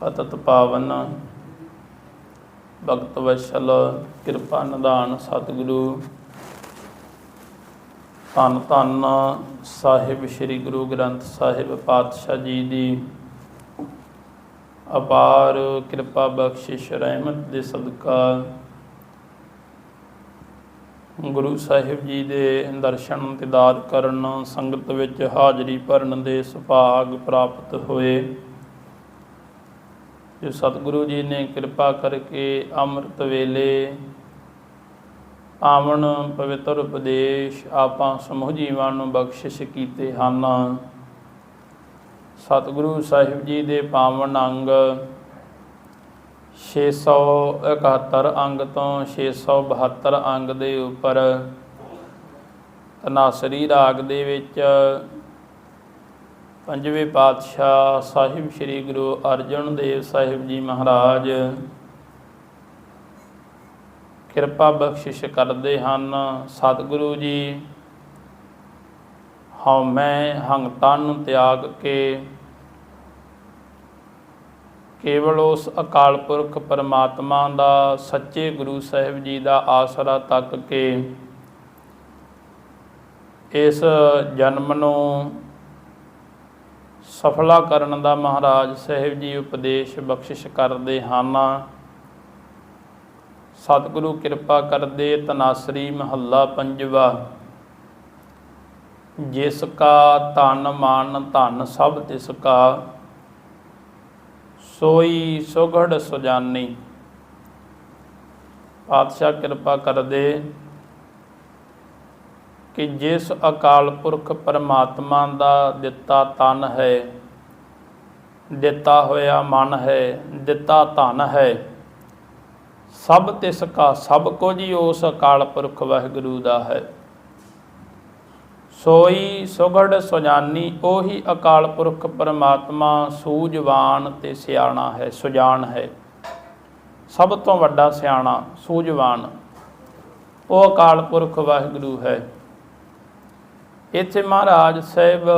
ਪਤਤ ਪਾਵਨ। ਭਗਤ ਵਸ਼ਲ, ਕਿਰਪਾ ਨਿਧਾਨ ਸਤਿਗੁਰੂ। ਧੰਨ ਧੰਨ ਸਾਹਿਬ ਸ੍ਰੀ ਗੁਰੂ ਗ੍ਰੰਥ ਸਾਹਿਬ ਪਾਤਸ਼ਾਹ ਜੀ ਦੀ ਅਪਾਰ ਕਿਰਪਾ ਬਖਸ਼ਿਸ਼ ਰਹਿਮਤ ਦੇ ਸਦਕਾ ਗੁਰੂ ਸਾਹਿਬ ਜੀ ਦੇ ਦਰਸ਼ਨ ਤੇ ਦਿਦਾਰ ਕਰਨ ਸੰਗਤ ਵਿੱਚ ਹਾਜ਼ਰੀ ਭਰਨ ਦੇ ਸੁਭਾਗ ਪ੍ਰਾਪਤ ਹੋਏ। ਜੋ ਸਤਿਗੁਰੂ ਜੀ ਨੇ ਕਿਰਪਾ ਕਰਕੇ ਅੰਮ੍ਰਿਤ ਵੇਲੇ ਪਾਵਨ ਪਵਿੱਤਰ ਉਪਦੇਸ਼ ਆਪਾਂ ਸਮੂਹ ਜੀਵਾਂ ਨੂੰ ਬਖਸ਼ਿਸ਼ ਕੀਤੇ ਹਨ। ਸਤਿਗੁਰੂ ਸਾਹਿਬ ਜੀ ਦੇ ਪਾਵਨ ਅੰਗ 671 ਅੰਗ ਤੋਂ 672 ਅੰਗ ਦੇ ਉੱਪਰ ਤਨਾਸਰੀ ਰਾਗ ਦੇ ਵਿੱਚ ਪੰਜਵੇਂ ਪਾਤਸ਼ਾਹ ਸਾਹਿਬ ਸ੍ਰੀ ਗੁਰੂ ਅਰਜਨ ਦੇਵ ਸਾਹਿਬ ਜੀ ਮਹਾਰਾਜ। ਕਿਰਪਾ ਬਖਸ਼ਿਸ਼ ਕਰਦੇ ਹਨ ਸਤਿਗੁਰੂ ਜੀ। ਹਉ ਮੈਂ ਹੰਗਤਾ ਨੂੰ ਤਿਆਗ ਕੇ। ਕੇਵਲ ਉਸ ਅਕਾਲ ਪੁਰਖ ਪਰਮਾਤਮਾ ਦਾ, ਸੱਚੇ ਗੁਰੂ ਸਾਹਿਬ ਜੀ ਦਾ ਆਸਰਾ ਤੱਕ ਕੇ। ਇਸ ਜਨਮ ਨੂੰ ਸਫਲਾ ਕਰਨ ਦਾ ਮਹਾਰਾਜ ਸਾਹਿਬ ਜੀ ਉਪਦੇਸ਼ ਬਖਸ਼ਿਸ਼ ਕਰਦੇ ਹਨ। ਸਤਿਗੁਰੂ ਕਿਰਪਾ ਕਰਦੇ ਤਨਾਸਰੀ ਮਹੱਲਾ ਪੰਜਵਾ। ਜਿਸ ਕਾ ਤਨ ਮਨ ਧਨ ਸਭ ਤਿਸ ਕਾ, ਸੋਈ ਸੁਗੜ ਸੁਜਾਨੀ। ਪਾਤਸ਼ਾਹ ਕਿਰਪਾ ਕਰਦੇ ਕਿ ਜਿਸ ਅਕਾਲ ਪੁਰਖ ਪਰਮਾਤਮਾ ਦਾ ਦਿੱਤਾ ਤਨ ਹੈ, ਦਿੱਤਾ ਹੋਇਆ ਮਨ ਹੈ, ਦਿੱਤਾ ਧਨ ਹੈ, ਸਭ ਤਿਸ ਕਾ ਸਭ ਕੁਝ ਹੀ ਉਸ ਅਕਾਲ ਪੁਰਖ ਵਾਹਿਗੁਰੂ ਦਾ ਹੈ। ਸੋਈ ਸੁਗੜ ਸੁਜਾਨੀ ਉਹੀ ਅਕਾਲ ਪੁਰਖ ਪਰਮਾਤਮਾ ਸੂਝਵਾਨ ਤੇ ਸਿਆਣਾ ਹੈ, ਸੁਜਾਨ ਹੈ। ਸਭ ਤੋਂ ਵੱਡਾ ਸਿਆਣਾ, ਸੂਝਵਾਨ, ਉਹ ਅਕਾਲ ਪੁਰਖ ਵਾਹਿਗੁਰੂ ਹੈ। ਇੱਥੇ ਮਹਾਰਾਜ ਸਾਹਿਬ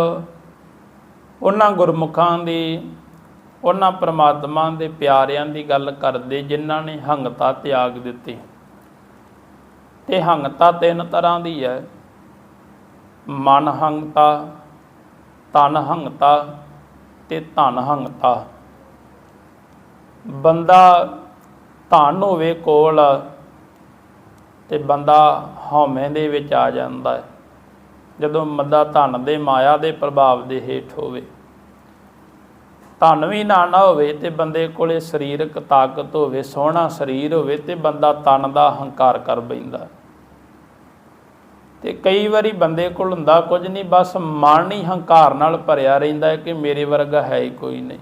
ਉਹਨਾਂ ਗੁਰਮੁਖਾਂ ਦੀ, ਉਹਨਾਂ ਪ੍ਰਮਾਤਮਾ ਦੇ ਪਿਆਰਿਆਂ ਦੀ ਗੱਲ ਕਰਦੇ, ਜਿਨ੍ਹਾਂ ਨੇ ਹੰਗਤਾ ਤਿਆਗ ਦਿੱਤੀ। ਤੇ ਹੰਗਤਾ ਤਿੰਨ ਤਰ੍ਹਾਂ ਦੀ ਹੈ। ਮਨ ਹੰਗਤਾ, ਤਨ ਹੰਗਤਾ ਤੇ ਧਨ ਹੰਗਤਾ। ਬੰਦਾ ਧਨ ਹੋਵੇ ਕੋਲ, ਤੇ ਬੰਦਾ ਹਉਮੈ ਦੇ ਵਿੱਚ ਆ ਜਾਂਦਾ ਹੈ। ਜਦੋਂ ਬੰਦਾ ਧਨ ਦੇ ਮਾਇਆ ਦੇ ਪ੍ਰਭਾਵ ਦੇ ਹੇਠ ਹੋਵੇ। ਧਨ ਵੀ ਨਾ ਨਾ ਹੋਵੇ ਤੇ ਬੰਦੇ ਕੋਲੇ ਸਰੀਰਕ ਤਾਕਤ ਹੋਵੇ, ਸੋਹਣਾ ਸਰੀਰ ਹੋਵੇ ਤੇ ਬੰਦਾ ਤਨ ਦਾ ਹੰਕਾਰ ਕਰ ਬੈਂਦਾ ਤੇ ਕਈ ਵਾਰੀ ਬੰਦੇ ਕੋਲ ਹੁੰਦਾ ਕੁਝ ਨਹੀਂ, ਬਸ ਮਨ ਹੀ ਹੰਕਾਰ ਨਾਲ ਭਰਿਆ ਰਹਿੰਦਾ ਹੈ ਕਿ ਮੇਰੇ ਵਰਗਾ ਹੈ ਹੀ ਕੋਈ ਨਹੀਂ।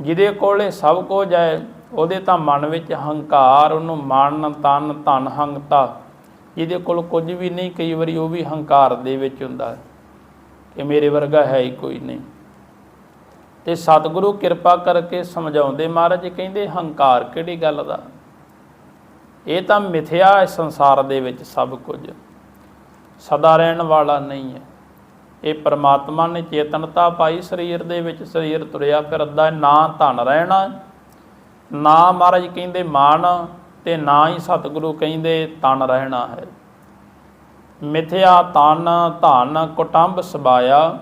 ਜਿਹਦੇ ਕੋਲੇ ਸਭ ਕੁਝ ਹੈ, ਉਹਦੇ ਤਾਂ ਮਨ ਵਿੱਚ ਹੰਕਾਰ, ਉਹਨੂੰ ਮਨ ਤਨ, ਧਨ, ਹੰਗਤਾ ਜਿਹਦੇ ਕੋਲ ਕੁਝ ਵੀ ਨਹੀਂ, ਕਈ ਵਾਰੀ ਉਹ ਵੀ ਹੰਕਾਰ ਦੇ ਵਿੱਚ ਹੁੰਦਾ ਕਿ ਮੇਰੇ ਵਰਗਾ ਹੈ ਹੀ ਕੋਈ ਨਹੀਂ। ਤੇ ਸਤਿਗੁਰੂ ਕਿਰਪਾ ਕਰਕੇ ਸਮਝਾਉਂਦੇ ਮਹਾਰਾਜ ਕਹਿੰਦੇ, ਹੰਕਾਰ ਕਿਹੜੀ ਗੱਲ ਦਾ? ਇਹ ਤਾਂ ਮਿਥਿਆ ਹੈ ਸੰਸਾਰ ਦੇ ਵਿੱਚ ਸਭ ਕੁਝ। ਸਦਾ ਰਹਿਣ ਵਾਲਾ ਨਹੀਂ ਹੈ। ਇਹ ਪਰਮਾਤਮਾ ਨੇ ਚੇਤਨਤਾ ਪਾਈ, ਸਰੀਰ ਦੇ ਵਿੱਚ ਸਰੀਰ ਤੁਰਿਆ ਫਿਰਦਾ ਨਾ ਧਨ ਰਹਿਣਾ, ਨਾ ਮਹਾਰਾਜ ਕਹਿੰਦੇ ਮਾਨ ਤੇ ਨਾ ਹੀ ਸਤਿਗੁਰੂ ਕਹਿੰਦੇ ਤਨ ਰਹਿਣਾ ਹੈ। ਮਿਥਿਆ ਤਨ, ਧਨ ਕੁਟੰਬ ਸਬਾਇਆ।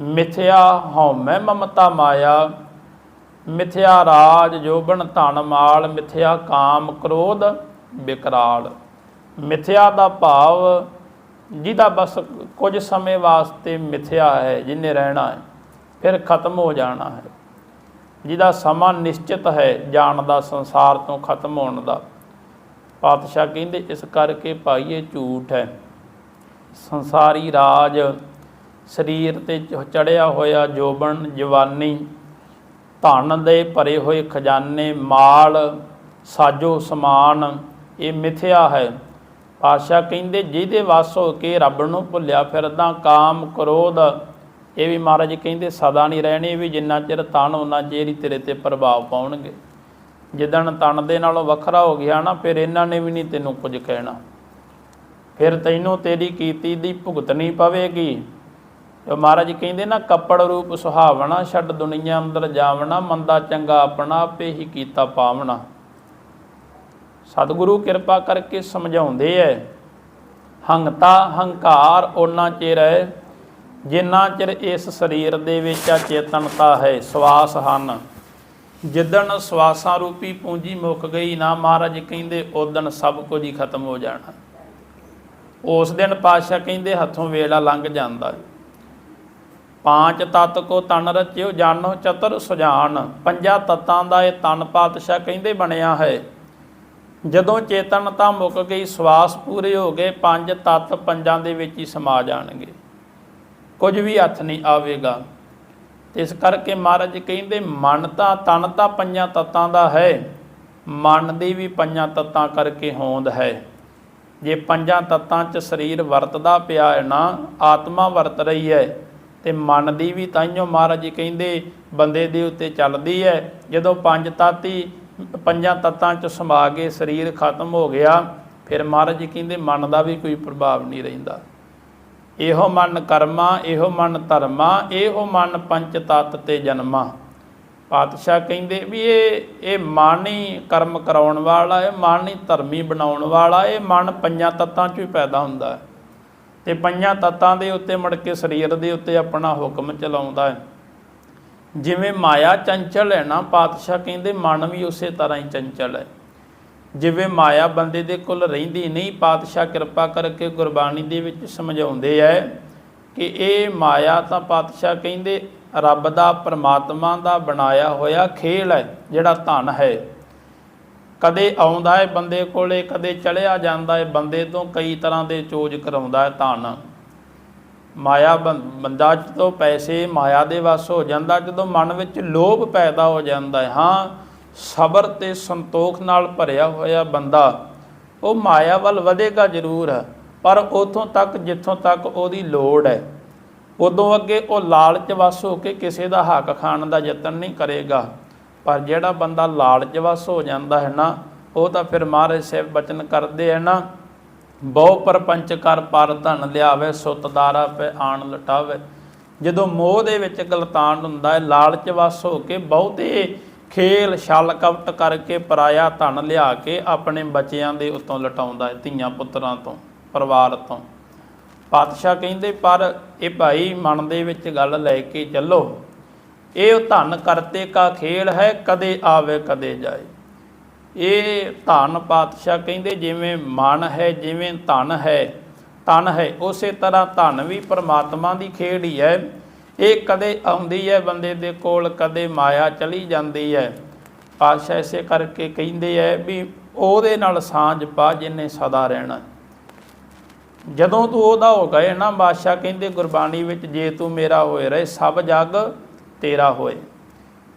ਮਿਥਿਆ ਹਉਮੈ ਮਮਤਾ ਮਾਇਆ। ਮਿਥਿਆ ਰਾਜ ਜੋਬਨ ਧਨ ਮਾਲ। ਮਿਥਿਆ ਕਾਮ ਕ੍ਰੋਧ ਵਿਕਰਾਲ ਮਿਥਿਆ ਦਾ ਭਾਵ ਜਿਹਦਾ ਬਸ ਕੁਝ ਸਮੇਂ ਵਾਸਤੇ ਮਿਥਿਆ ਹੈ, ਜਿਨੇ ਰਹਿਣਾ ਹੈ, ਫਿਰ ਖਤਮ ਹੋ ਜਾਣਾ ਹੈ। ਜਿਹਦਾ ਸਮਾਂ ਨਿਸ਼ਚਿਤ ਹੈ ਜਾਣ ਦਾ, ਸੰਸਾਰ ਤੋਂ ਖਤਮ ਹੋਣ ਦਾ। ਪਾਤਸ਼ਾਹ ਕਹਿੰਦੇ, ਇਸ ਕਰਕੇ ਭਾਈ ਇਹ ਝੂਠ ਹੈ। ਸੰਸਾਰੀ ਰਾਜ, ਸਰੀਰ ਤੇ ਚੜਿਆ ਹੋਇਆ ਜੋਬਨ, ਜਵਾਨੀ, ਧਨ ਦੇ ਭਰੇ ਹੋਏ ਖਜ਼ਾਨੇ, ਮਾਲ, ਸਾਜੋ ਸਮਾਨ, ਇਹ ਮਿਥਿਆ ਹੈ। ਪਾਸ਼ਾ ਕਹਿੰਦੇ, ਜਿਹਦੇ ਵਸ ਹੋ ਕੇ ਰੱਬ ਨੂੰ ਭੁੱਲਿਆ ਫਿਰਦਾ, ਕਾਮ, ਕ੍ਰੋਧ ਇਹ ਵੀ ਮਹਾਰਾਜ ਕਹਿੰਦੇ, ਸਦਾ ਨਹੀਂ ਰਹਿਣੇ ਵੀ ਜਿੰਨਾ ਚਿਰ ਤਨ ਉਹਨਾਂ ਚਿਰ ਹੀ ਤੇਰੇ ਤੇ ਪ੍ਰਭਾਵ ਪਾਉਣਗੇ। ਜਿੱਦਣ ਤਨ ਦੇ ਨਾਲੋਂ ਵੱਖਰਾ ਹੋ ਗਿਆ ਨਾ, ਫਿਰ ਇਹਨਾਂ ਨੇ ਵੀ ਨਹੀਂ ਤੈਨੂੰ ਕੁਝ ਕਹਿਣਾ। ਫਿਰ ਤੈਨੂੰ ਤੇਰੀ ਕੀਤੀ ਦੀ ਭੁਗਤਣੀ ਪਵੇਗੀ। ਜੋ ਮਹਾਰਾਜ ਕਹਿੰਦੇ ਨਾ, ਕੱਪੜ ਰੂਪ ਸੁਹਾਵਣਾ, ਛੱਡ ਦੁਨੀਆ ਅੰਦਰ ਜਾਵਣਾ, ਮੰਦਾ ਚੰਗਾ ਆਪਣਾ, ਆਪੇ ਹੀ ਕੀਤਾ ਪਾਵਣਾ। ਸਤਿਗੁਰੂ ਕਿਰਪਾ ਕਰਕੇ ਸਮਝਾਉਂਦੇ ਐ, ਹੰਗਤਾ, ਹੰਕਾਰ ਉਹਨਾਂ ਚਿਰ ਹੈ ਜਿੰਨਾ ਚਿਰ ਇਸ ਸਰੀਰ ਦੇ ਵਿੱਚ ਅਚੇਤਨਤਾ ਹੈ, ਸਵਾਸ ਹਨ। ਜਿੱਦਣ ਸਵਾਸਾਂ ਰੂਪੀ ਪੂੰਜੀ ਮੁੱਕ ਗਈ ਨਾ ਮਹਾਰਾਜ ਕਹਿੰਦੇ ਉਦਣ ਸਭ ਕੁਝ ਹੀ ਖਤਮ ਹੋ ਜਾਣਾ। ਉਸ ਦਿਨ ਪਾਤਸ਼ਾਹ ਕਹਿੰਦੇ, ਹੱਥੋਂ ਵੇਲਾ ਲੰਘ ਜਾਂਦਾ ਹੈ ਪਾਂਚ ਤਤ ਕੋ ਤਨ ਰਚਿਓ, ਜਾਣੋ ਚਤਰ ਸੁਜਾਨ। ਪੰਜਾਂ ਤਤਾਂ ਦਾ ਇਹ ਤਨ ਪਾਤਸ਼ਾਹ ਕਹਿੰਦੇ ਬਣਿਆ ਹੈ। ਜਦੋਂ ਚੇਤਨਤਾ ਮੁੱਕ ਗਈ, ਸਵਾਸ ਪੂਰੇ ਹੋ ਗਏ, ਪੰਜ ਤਤ ਪੰਜਾਂ ਦੇ ਵਿੱਚ ਹੀ ਸਮਾ ਜਾਣਗੇ। ਕੁਝ ਵੀ ਹੱਥ ਨਹੀਂ ਆਵੇਗਾ। ਇਸ ਕਰਕੇ ਮਹਾਰਾਜ ਕਹਿੰਦੇ, ਮਨ ਤਾਂ ਤਨ ਤਾਂ ਪੰਜਾਂ ਤਤਾਂ ਦਾ ਹੈ, ਮਨ ਦੀ ਵੀ ਪੰਜਾਂ ਤਤਾਂ ਕਰਕੇ ਹੋਂਦ ਹੈ। ਜੇ ਪੰਜਾਂ ਤਤਾਂ 'ਚ ਸਰੀਰ ਵਰਤਦਾ ਪਿਆ ਹੈ ਨਾ, ਆਤਮਾ ਵਰਤ ਰਹੀ ਹੈ, ਤੇ ਮਨ ਦੀ ਵੀ ਤਾਈਓ ਮਹਾਰਾਜ ਜੀ ਕਹਿੰਦੇ, ਬੰਦੇ ਦੇ ਉੱਤੇ ਚੱਲਦੀ ਹੈ। ਜਦੋਂ ਪੰਜ ਤੱਤ ਹੀ ਪੰਜਾਂ ਤੱਤਾਂ 'ਚ ਸਮਾ ਕੇ ਸਰੀਰ ਖਤਮ ਹੋ ਗਿਆ, ਫਿਰ ਮਹਾਰਾਜ ਜੀ ਕਹਿੰਦੇ, ਮਨ ਦਾ ਵੀ ਕੋਈ ਪ੍ਰਭਾਵ ਨਹੀਂ ਰਹਿੰਦਾ। ਇਹੋ ਮਨ ਕਰਮਾ, ਇਹੋ ਮਨ ਧਰਮਾ, ਇਹੋ ਮਨ ਪੰਚ ਤਤ ਤੇ ਜਨਮਾ। ਪਾਤਸ਼ਾਹ ਕਹਿੰਦੇ ਵੀ ਇਹ ਇਹ ਮਨ ਹੀ ਕਰਮ ਕਰਾਉਣ ਵਾਲਾ, ਇਹ ਮਨ ਹੀ ਧਰਮੀ ਬਣਾਉਣ ਵਾਲਾ, ਇਹ ਮਨ ਪੰਜਾਂ ਤੱਤਾਂ 'ਚ ਹੀ ਪੈਦਾ ਹੁੰਦਾ ਹੈ। ਤੇ ਪੰਜਾਂ ਤੱਤਾਂ ਦੇ ਉੱਤੇ ਮੁੜ ਕੇ ਸਰੀਰ ਦੇ ਉੱਤੇ ਆਪਣਾ ਹੁਕਮ ਚਲਾਉਂਦਾ ਹੈ। ਜਿਵੇਂ ਮਾਇਆ ਚੰਚਲ ਹੈ ਨਾ, ਪਾਤਸ਼ਾਹ ਕਹਿੰਦੇ ਮਨ ਵੀ ਉਸੇ ਤਰ੍ਹਾਂ ਹੀ ਚੰਚਲ ਹੈ। ਜਿਵੇਂ ਮਾਇਆ ਬੰਦੇ ਦੇ ਕੋਲ ਰਹਿੰਦੀ ਨਹੀਂ, ਪਾਤਸ਼ਾਹ ਕਿਰਪਾ ਕਰਕੇ ਗੁਰਬਾਣੀ ਦੇ ਵਿੱਚ ਸਮਝਾਉਂਦੇ ਐ ਕਿ ਇਹ ਮਾਇਆ ਤਾਂ ਪਾਤਸ਼ਾਹ ਕਹਿੰਦੇ ਰੱਬ ਦਾ, ਪਰਮਾਤਮਾ ਦਾ ਬਣਾਇਆ ਹੋਇਆ ਖੇਲ ਹੈ ਜਿਹੜਾ ਧਨ ਹੈ। ਕਦੇ ਆਉਂਦਾ ਹੈ ਬੰਦੇ ਕੋਲੇ, ਕਦੇ ਚਲਿਆ ਜਾਂਦਾ ਹੈ ਬੰਦੇ ਤੋਂ ਕਈ ਤਰ੍ਹਾਂ ਦੇ ਚੋਜ ਕਰਾਉਂਦਾ ਹੈ ਧਨ। ਮਾਇਆ ਬੰ- ਬੰਦਾ ਜਦੋਂ ਪੈਸੇ ਮਾਇਆ ਦੇ ਵਸ ਹੋ ਜਾਂਦਾ, ਜਦੋਂ ਮਨ ਵਿੱਚ ਲੋਭ ਪੈਦਾ ਹੋ ਜਾਂਦਾ ਹੈ ਹਾਂ ਸਬਰ ਤੇ ਸੰਤੋਖ ਨਾਲ ਭਰਿਆ ਹੋਇਆ ਬੰਦਾ, ਉਹ ਮਾਇਆ ਵੱਲ ਵਧੇਗਾ ਜ਼ਰੂਰ ਹੈ ਪਰ ਉਥੋਂ ਤੱਕ ਜਿੱਥੋਂ ਤੱਕ ਉਹਦੀ ਲੋੜ ਹੈ। ਉਦੋਂ ਅੱਗੇ ਉਹ ਲਾਲਚ ਵਸ ਹੋ ਕੇ ਕਿਸੇ ਦਾ ਹੱਕ ਖਾਣ ਦਾ ਯਤਨ ਨਹੀਂ ਕਰੇਗਾ। ਪਰ ਜਿਹੜਾ ਬੰਦਾ ਲਾਲਚ ਵਸ ਹੋ ਜਾਂਦਾ ਹੈ ਨਾ, ਉਹ ਤਾਂ ਫਿਰ ਮਹਾਰਾਜ ਸਾਹਿਬ ਬਚਨ ਕਰਦੇ ਹੈ ਨਾ, ਬਹੁ ਪਰਪੰਚ ਕਰ ਪਰ ਧਨ ਲਿਆਵੇ ਸੁਤਦਾਰਾ ਪੈ ਆਣ ਲਟਾਵੇ। ਜਦੋਂ ਮੋਹ ਦੇ ਵਿੱਚ ਗਲਤਾਨ ਹੁੰਦਾ ਹੈ, ਲਾਲਚ ਵਸ ਹੋ ਕੇ ਬਹੁਤੇ ਖੇਲ ਛਲ ਕਵਟ ਕਰਕੇ ਪਰਾਇਆ ਧਨ ਲਿਆ ਕੇ ਆਪਣੇ ਬੱਚਿਆਂ ਦੇ ਉੱਤੋਂ ਲਟਾਉਂਦਾ ਹੈ ਧੀਆਂ ਪੁੱਤਰਾਂ ਤੋਂ, ਪਰਿਵਾਰ ਤੋਂ। ਪਾਤਸ਼ਾਹ ਕਹਿੰਦੇ, ਪਰ ਇਹ ਭਾਈ ਮਨ ਦੇ ਵਿੱਚ ਗੱਲ ਲੈ ਕੇ ਚੱਲੋ। ਇਹ ਧਨ ਕਰਤੇ ਕਾ ਖੇਲ ਹੈ, ਕਦੇ ਆਵੇ, ਕਦੇ ਜਾਏ। ਇਹ ਧਨ ਪਾਤਸ਼ਾਹ ਕਹਿੰਦੇ, ਜਿਵੇਂ ਮਨ ਹੈ, ਜਿਵੇਂ ਧਨ ਹੈ ਤਨ ਹੈ, ਉਸੇ ਤਰ੍ਹਾਂ ਧਨ ਵੀ ਪਰਮਾਤਮਾ ਦੀ ਖੇਡ ਹੀ ਹੈ। ਇਹ ਕਦੇ ਆਉਂਦੀ ਹੈ ਬੰਦੇ ਦੇ ਕੋਲ, ਕਦੇ ਮਾਇਆ ਚਲੀ ਜਾਂਦੀ ਹੈ। ਪਾਤਸ਼ਾਹ ਇਸੇ ਕਰਕੇ ਕਹਿੰਦੇ ਐ ਵੀ ਉਹਦੇ ਨਾਲ ਸਾਂਝ ਪਾ ਜਿੰਨੇ ਸਦਾ ਰਹਿਣਾ। ਜਦੋਂ ਤੂੰ ਉਹਦਾ ਹੋ ਗਏ ਨਾ ਬਾਦਸ਼ਾਹ ਕਹਿੰਦੇ, ਗੁਰਬਾਣੀ ਵਿੱਚ ਜੇ ਤੂੰ ਮੇਰਾ ਹੋਏ ਰਹੇ, ਸਭ ਜਗ ਤੇਰਾ ਹੋਏ।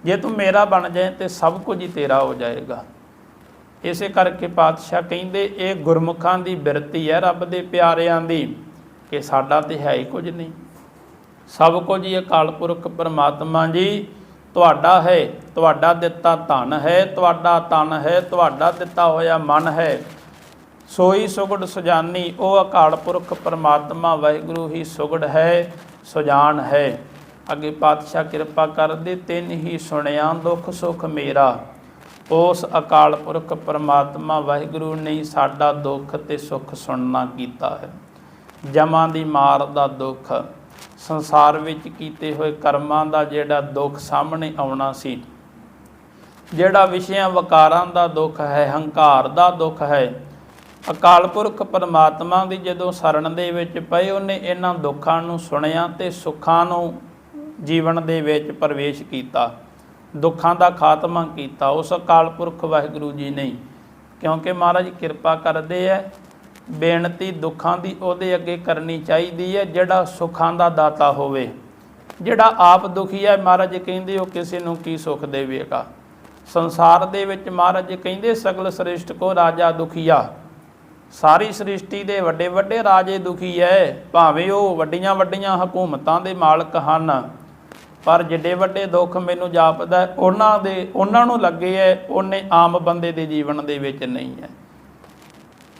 ਜੇ ਤੂੰ ਮੇਰਾ ਬਣ ਜਾਏ ਤੇ ਸਭ ਕੁਝ ਹੀ ਤੇਰਾ ਹੋ ਜਾਏਗਾ। ਇਸੇ ਕਰਕੇ ਪਾਤਸ਼ਾਹ ਕਹਿੰਦੇ, ਇਹ ਗੁਰਮੁਖਾਂ ਦੀ ਬਿਰਤੀ ਹੈ ਰੱਬ ਦੇ ਪਿਆਰਿਆਂ ਦੀ, ਕਿ ਸਾਡਾ ਤੇ ਹੈ ਹੀ ਕੁਝ ਨਹੀਂ। ਸਭ ਕੁਝ ਹੀ ਅਕਾਲ ਪੁਰਖ ਪਰਮਾਤਮਾ ਜੀ, ਤੁਹਾਡਾ ਹੈ, ਤੁਹਾਡਾ ਦਿੱਤਾ ਧਨ ਹੈ, ਤੁਹਾਡਾ ਤਨ ਹੈ, ਤੁਹਾਡਾ ਦਿੱਤਾ ਹੋਇਆ ਮਨ ਹੈ। ਸੋਈ ਸੁਗੜ ਸੁਜਾਨੀ, ਉਹ ਅਕਾਲ ਪੁਰਖ ਪਰਮਾਤਮਾ, ਵਾਹਿਗੁਰੂ ਹੀ ਸੁਗੜ ਹੈ, ਸੁਜਾਨ ਹੈ। ਅੱਗੇ ਪਾਤਸ਼ਾਹ ਕਿਰਪਾ ਕਰਦੇ, ਤਿੰਨ ਹੀ ਸੁਣਿਆ, ਦੁੱਖ ਸੁਖ ਮੇਰਾ। ਉਸ ਅਕਾਲ ਪੁਰਖ ਪਰਮਾਤਮਾ, ਵਾਹਿਗੁਰੂ ਨੇ ਸਾਡਾ ਦੁੱਖ ਤੇ ਸੁੱਖ ਸੁਣਨਾ ਕੀਤਾ ਹੈ। ਜਮਾਂ ਦੀ ਮਾਰ ਦਾ ਦੁੱਖ। ਸੰਸਾਰ ਵਿੱਚ ਕੀਤੇ ਹੋਏ ਕਰਮਾਂ ਦਾ ਜਿਹੜਾ ਦੁੱਖ ਸਾਹਮਣੇ ਆਉਣਾ ਸੀ, ਜਿਹੜਾ ਵਿਸ਼ਿਆਂ ਵਕਾਰਾਂ ਦਾ ਦੁੱਖ ਹੈ, ਹੰਕਾਰ ਦਾ ਦੁੱਖ ਹੈ, ਅਕਾਲ ਪੁਰਖ ਪਰਮਾਤਮਾ ਦੀ ਜਦੋਂ ਸ਼ਰਨ ਦੇ ਵਿੱਚ ਪਏ, ਉਹਨੇ ਇਹਨਾਂ ਦੁੱਖਾਂ ਨੂੰ ਸੁਣਿਆ ਤੇ ਸੁੱਖਾਂ ਨੂੰ ਜੀਵਨ ਦੇ ਵਿੱਚ ਪ੍ਰਵੇਸ਼ ਕੀਤਾ, ਦੁੱਖਾਂ ਦਾ ਖਾਤਮਾ ਕੀਤਾ। ਉਸ ਅਕਾਲ ਪੁਰਖ ਵਾਹਿਗੁਰੂ ਜੀ ਨੇ ਕਿਉਂਕਿ ਮਹਾਰਾਜ ਕਿਰਪਾ ਕਰਦੇ ਐ ਬੇਨਤੀ ਦੁੱਖਾਂ ਦੀ ਉਹਦੇ ਅੱਗੇ ਕਰਨੀ ਚਾਹੀਦੀ ਹੈ, ਜਿਹੜਾ ਸੁੱਖਾਂ ਦਾ ਦਾਤਾ ਹੋਵੇ। ਜਿਹੜਾ ਆਪ ਦੁਖੀ ਹੈ, ਮਹਾਰਾਜ ਕਹਿੰਦੇ ਉਹ ਕਿਸੇ ਨੂੰ ਕੀ ਸੁੱਖ ਦੇਵੇਗਾ। ਸੰਸਾਰ ਦੇ ਵਿੱਚ ਮਹਾਰਾਜ ਕਹਿੰਦੇ, ਸਗਲ ਸ੍ਰਿਸ਼ਟ ਕੋ ਰਾਜਾ ਦੁਖੀਆ। ਸਾਰੀ ਸ੍ਰਿਸ਼ਟੀ ਦੇ ਵੱਡੇ ਵੱਡੇ ਰਾਜੇ ਦੁਖੀ ਐ। ਭਾਵੇਂ ਉਹ ਵੱਡੀਆਂ ਵੱਡੀਆਂ ਹਕੂਮਤਾਂ ਦੇ ਮਾਲਕ ਹਨ, ਪਰ ਜਿੱਡੇ ਵੱਡੇ ਦੁੱਖ ਮੈਨੂੰ ਜਾਪਦਾ, ਉਹਨਾਂ ਦੇ, ਉਹਨਾਂ ਨੂੰ ਲੱਗੇ ਐ, ਉਹਨੇ ਆਮ ਬੰਦੇ ਦੇ ਜੀਵਨ ਦੇ ਵਿੱਚ ਨਹੀਂ ਹੈ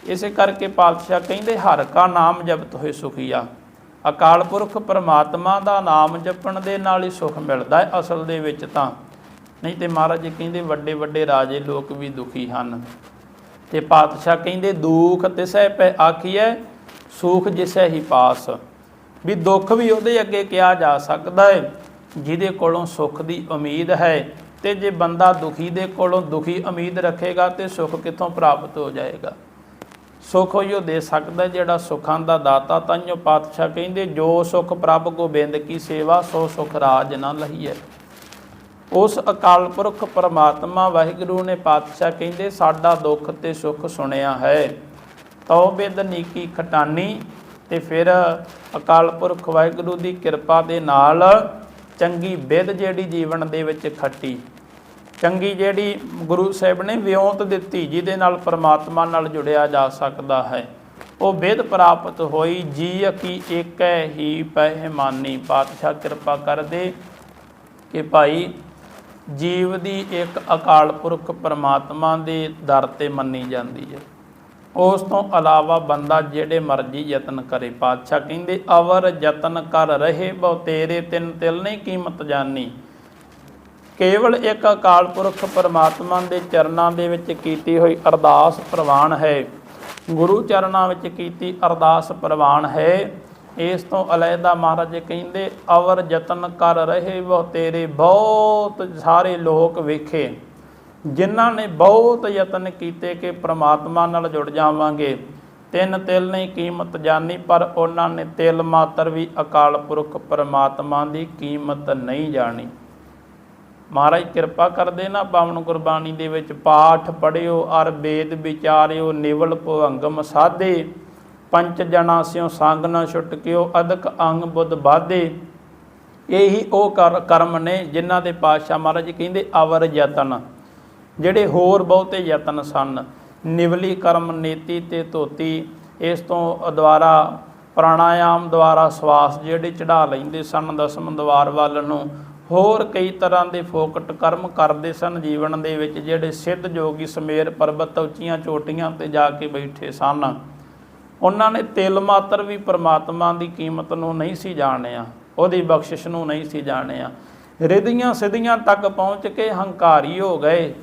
ਇਸੇ ਕਰਕੇ ਪਾਤਸ਼ਾਹ ਕਹਿੰਦੇ, ਹਰ ਕਾ ਨਾਮ ਜਪਤ ਹੋਏ ਸੁਖੀਆ। ਅਕਾਲ ਪੁਰਖ ਪਰਮਾਤਮਾ ਦਾ ਨਾਮ ਜਪਣ ਦੇ ਨਾਲ ਹੀ ਸੁਖ ਮਿਲਦਾ ਹੈ ਅਸਲ ਦੇ ਵਿੱਚ ਤਾਂ। ਨਹੀਂ ਤੇ ਮਹਾਰਾਜ ਜੀ ਕਹਿੰਦੇ ਵੱਡੇ ਵੱਡੇ ਰਾਜੇ ਲੋਕ ਵੀ ਦੁਖੀ ਹਨ। ਤੇ ਪਾਤਸ਼ਾਹ ਕਹਿੰਦੇ, ਦੁਖ ਤਿਸੈ ਪੈ ਆਖੀਐ, ਸੁਖ ਜਿਸੈ ਹੀ ਪਾਸ। ਵੀ ਦੁੱਖ ਵੀ ਉਹਦੇ ਅੱਗੇ ਕਿਹਾ ਜਾ ਸਕਦਾ ਹੈ, ਜਿਹਦੇ ਕੋਲੋਂ ਸੁੱਖ ਦੀ ਉਮੀਦ ਹੈ ਤੇ ਜੇ ਬੰਦਾ ਦੁਖੀ ਦੇ ਕੋਲੋਂ ਦੁਖੀ ਉਮੀਦ ਰੱਖੇਗਾ ਤੇ ਸੁੱਖ ਕਿੱਥੋਂ ਪ੍ਰਾਪਤ ਹੋ ਜਾਏਗਾ? ਸੁਖ ਉਹ ਦੇ ਸਕਦਾ ਜਿਹੜਾ ਸੁਖਾਂ ਦਾ ਦਾਤਾ ਤੰਨੋ ਪਾਤਸ਼ਾਹ ਕਹਿੰਦੇ, ਜੋ ਸੁਖ ਪ੍ਰਭ ਗੋਬਿੰਦ ਕੀ ਸੇਵਾ, ਸੋ ਸੁਖ ਰਾਜ ਨਾ ਲਹੀਐ। ਉਸ ਅਕਾਲ ਪੁਰਖ ਪਰਮਾਤਮਾ ਵਾਹਿਗੁਰੂ ਨੇ ਪਾਤਸ਼ਾਹ ਕਹਿੰਦੇ, ਸਾਡਾ ਦੁੱਖ ਤੇ ਸੁੱਖ ਸੁਣਿਆ ਹੈ। ਤਉ ਬਿਦ ਨੀਕੀ ਖਟਾਨੀ ਤੇ ਫਿਰ ਅਕਾਲ ਪੁਰਖ ਵਾਹਿਗੁਰੂ ਦੀ ਕਿਰਪਾ ਦੇ ਨਾਲ ਚੰਗੀ ਬਿਦ ਜਿਹੜੀ ਜੀਵਨ ਦੇ ਵਿੱਚ ਖੱਟੀ। ਚੰਗੀ ਜਿਹੜੀ ਗੁਰੂ ਸਾਹਿਬ ਨੇ ਵਿਉਂਤ ਦਿੱਤੀ, ਜਿਹਦੇ ਨਾਲ ਪਰਮਾਤਮਾ ਨਾਲ ਜੁੜਿਆ ਜਾ ਸਕਦਾ ਹੈ। ਉਹ ਬਿਦ ਪ੍ਰਾਪਤ ਹੋਈ, ਜੀ ਕੀ ਏਕੈ ਹੀ ਪਹਿਮਾਨੀ ਪਾਤਸ਼ਾਹ ਕਿਰਪਾ ਕਰਦੇ ਕਿ ਭਾਈ ਜੀਵ ਦੀ ਇੱਕ ਅਕਾਲ ਪੁਰਖ ਪਰਮਾਤਮਾ ਦੇ ਦਰ ਤੇ ਮੰਨੀ ਜਾਂਦੀ ਹੈ। ਉਸ ਤੋਂ ਇਲਾਵਾ ਬੰਦਾ ਜਿਹੜੇ ਮਰਜ਼ੀ ਯਤਨ ਕਰੇ। ਪਾਤਸ਼ਾਹ ਕਹਿੰਦੇ, ਅਵਰ ਯਤਨ ਕਰ ਰਹੇ ਬਹੁ ਤੇਰੇ ਤਿੰਨ ਤਿਲ ਨਹੀਂ ਕੀਮਤ ਜਾਨੀ। ਕੇਵਲ ਇੱਕ ਅਕਾਲ ਪੁਰਖ ਪਰਮਾਤਮਾ ਦੇ ਚਰਨਾਂ ਦੇ ਵਿੱਚ ਕੀਤੀ ਹੋਈ ਅਰਦਾਸ ਪ੍ਰਵਾਨ ਹੈ। ਗੁਰੂ ਚਰਨਾਂ ਵਿੱਚ ਕੀਤੀ ਅਰਦਾਸ ਪ੍ਰਵਾਨ ਹੈ। ਇਸ ਤੋਂ ਅਲੈਦਾ ਮਹਾਰਾਜ ਕਹਿੰਦੇ, ਅਵਰ ਯਤਨ ਕਰ ਰਹੇ ਬਹੁ ਤੇਰੇ ਬਹੁਤ ਸਾਰੇ ਲੋਕ ਵੇਖੇ। ਜਿਨ੍ਹਾਂ ਨੇ ਬਹੁਤ ਯਤਨ ਕੀਤੇ ਕਿ ਪ੍ਰਮਾਤਮਾ ਨਾਲ ਜੁੜ ਜਾਵਾਂਗੇ। ਤਿੰਨ ਤਿਲ ਨਹੀਂ ਕੀਮਤ ਜਾਣੀ ਪਰ ਉਹਨਾਂ ਨੇ ਤਿਲ ਮਾਤਰ ਵੀ ਅਕਾਲ ਪੁਰਖ ਪ੍ਰਮਾਤਮਾ ਦੀ ਕੀਮਤ ਨਹੀਂ ਜਾਣੀ। ਮਹਾਰਾਜ ਕਿਰਪਾ ਕਰਦੇ ਨਾ ਪਾਵਨ ਗੁਰਬਾਣੀ ਦੇ ਵਿੱਚ ਪਾਠ ਪੜਿਓ ਅਰ ਵੇਦ ਵਿਚਾਰਿਓ, ਨਿਵਲ ਭਵੰਗਮ ਸਾਧੇ। ਪੰਚ ਜਣਾ ਸਿਓ ਸੰਗ ਨ ਛੁਟਕਿਓ ਅਦਕ ਅੰਗ ਬੁੱਧ ਬਾਧੇ ਇਹੀ ਉਹ ਕਰਮ ਨੇ ਜਿਨ੍ਹਾਂ ਦੇ ਪਾਤਸ਼ਾਹ ਮਹਾਰਾਜ ਕਹਿੰਦੇ, ਅਵਰ ਯਤਨ। ਜਿਹੜੇ ਹੋਰ ਬਹੁਤੇ ਯਤਨ ਸਨ, ਨਿਵਲੀ ਕਰਮ ਨੀਤੀ ਤੇ ਧੋਤੀ, ਇਸ ਤੋਂ ਦੁਆਰਾ ਪ੍ਰਾਣਾਯਾਮ ਦੁਆਰਾ ਸਵਾਸ ਜਿਹੜੇ ਚੜਾ ਲੈਂਦੇ ਸਨ, ਦਸਮ ਦਵਾਰ ਵੱਲ ਨੂੰ ਹੋਰ ਕਈ ਤਰ੍ਹਾਂ ਦੇ ਫੋਕਟ ਕਰਮ ਕਰਦੇ ਸਨ ਜੀਵਨ ਦੇ ਵਿੱਚ, ਜਿਹੜੇ ਸਿੱਧ ਜੋਗੀ ਸਮੇਰ ਪਰਬਤ ਉੱਚੀਆਂ ਚੋਟੀਆਂ ਤੇ ਜਾ ਕੇ ਬੈਠੇ ਸਨ। ਉਹਨਾਂ ਨੇ ਤਿਲ ਮਾਤਰ ਵੀ ਪ੍ਰਮਾਤਮਾ ਦੀ ਕੀਮਤ ਨੂੰ ਨਹੀਂ ਸੀ ਜਾਣਿਆ, ਉਹਦੀ ਬਖਸ਼ਿਸ਼ ਨੂੰ ਨਹੀਂ ਸੀ ਜਾਣਿਆ। ਰਿਧੀਆਂ ਸਿਧੀਆਂ ਤੱਕ ਪਹੁੰਚ ਕੇ ਹੰਕਾਰੀ ਹੋ ਗਏ।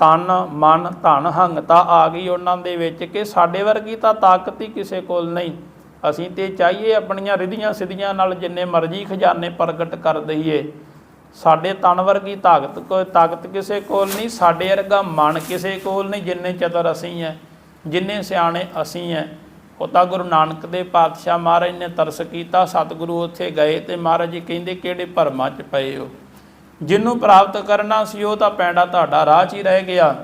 ਤਨ, ਮਨ, ਧਨ ਹੰਗਤਾ ਆ ਗਈ ਉਹਨਾਂ ਦੇ ਵਿੱਚ ਕਿ ਸਾਡੇ ਵਰਗੀ ਤਾਂ ਤਾਕਤ ਹੀ ਕਿਸੇ ਕੋਲ ਨਹੀਂ। ਅਸੀਂ ਤੇ ਚਾਹੀਏ ਆਪਣੀਆਂ ਰਿਧੀਆਂ ਸਿਧੀਆਂ ਨਾਲ ਜਿੰਨੇ ਮਰਜ਼ੀ ਖਜ਼ਾਨੇ ਪ੍ਰਗਟ ਕਰ ਦਈਏ। ਸਾਡੇ ਤਨ ਵਰਗੀ ਤਾਕਤ ਕੋਈ ਤਾਕਤ ਕਿਸੇ ਕੋਲ ਨਹੀਂ, ਸਾਡੇ ਵਰਗਾ ਮਨ ਕਿਸੇ ਕੋਲ ਨਹੀਂ, ਜਿੰਨੇ ਚਤਰ ਅਸੀਂ ਹੈ ਜਿੰਨੇ ਸਿਆਣੇ ਅਸੀਂ ਹੈ ਉਹ ਤਾਂ ਗੁਰੂ ਨਾਨਕ ਦੇ ਪਾਤਸ਼ਾਹ ਮਹਾਰਾਜ ਨੇ ਤਰਸ ਕੀਤਾ, ਸਤਿਗੁਰੂ ਉੱਥੇ ਗਏ ਤੇ ਮਹਾਰਾਜ ਜੀ ਕਹਿੰਦੇ, ਕਿਹੜੇ ਭਰਮਾਂ 'ਚ ਪਏ ਹੋ? ਜਿਹਨੂੰ ਪ੍ਰਾਪਤ ਕਰਨਾ ਸੀ, ਉਹ ਤਾਂ ਪੈਂਡਾ ਤੁਹਾਡਾ ਰਾਹ 'ਚ ਹੀ ਰਹਿ ਗਿਆ।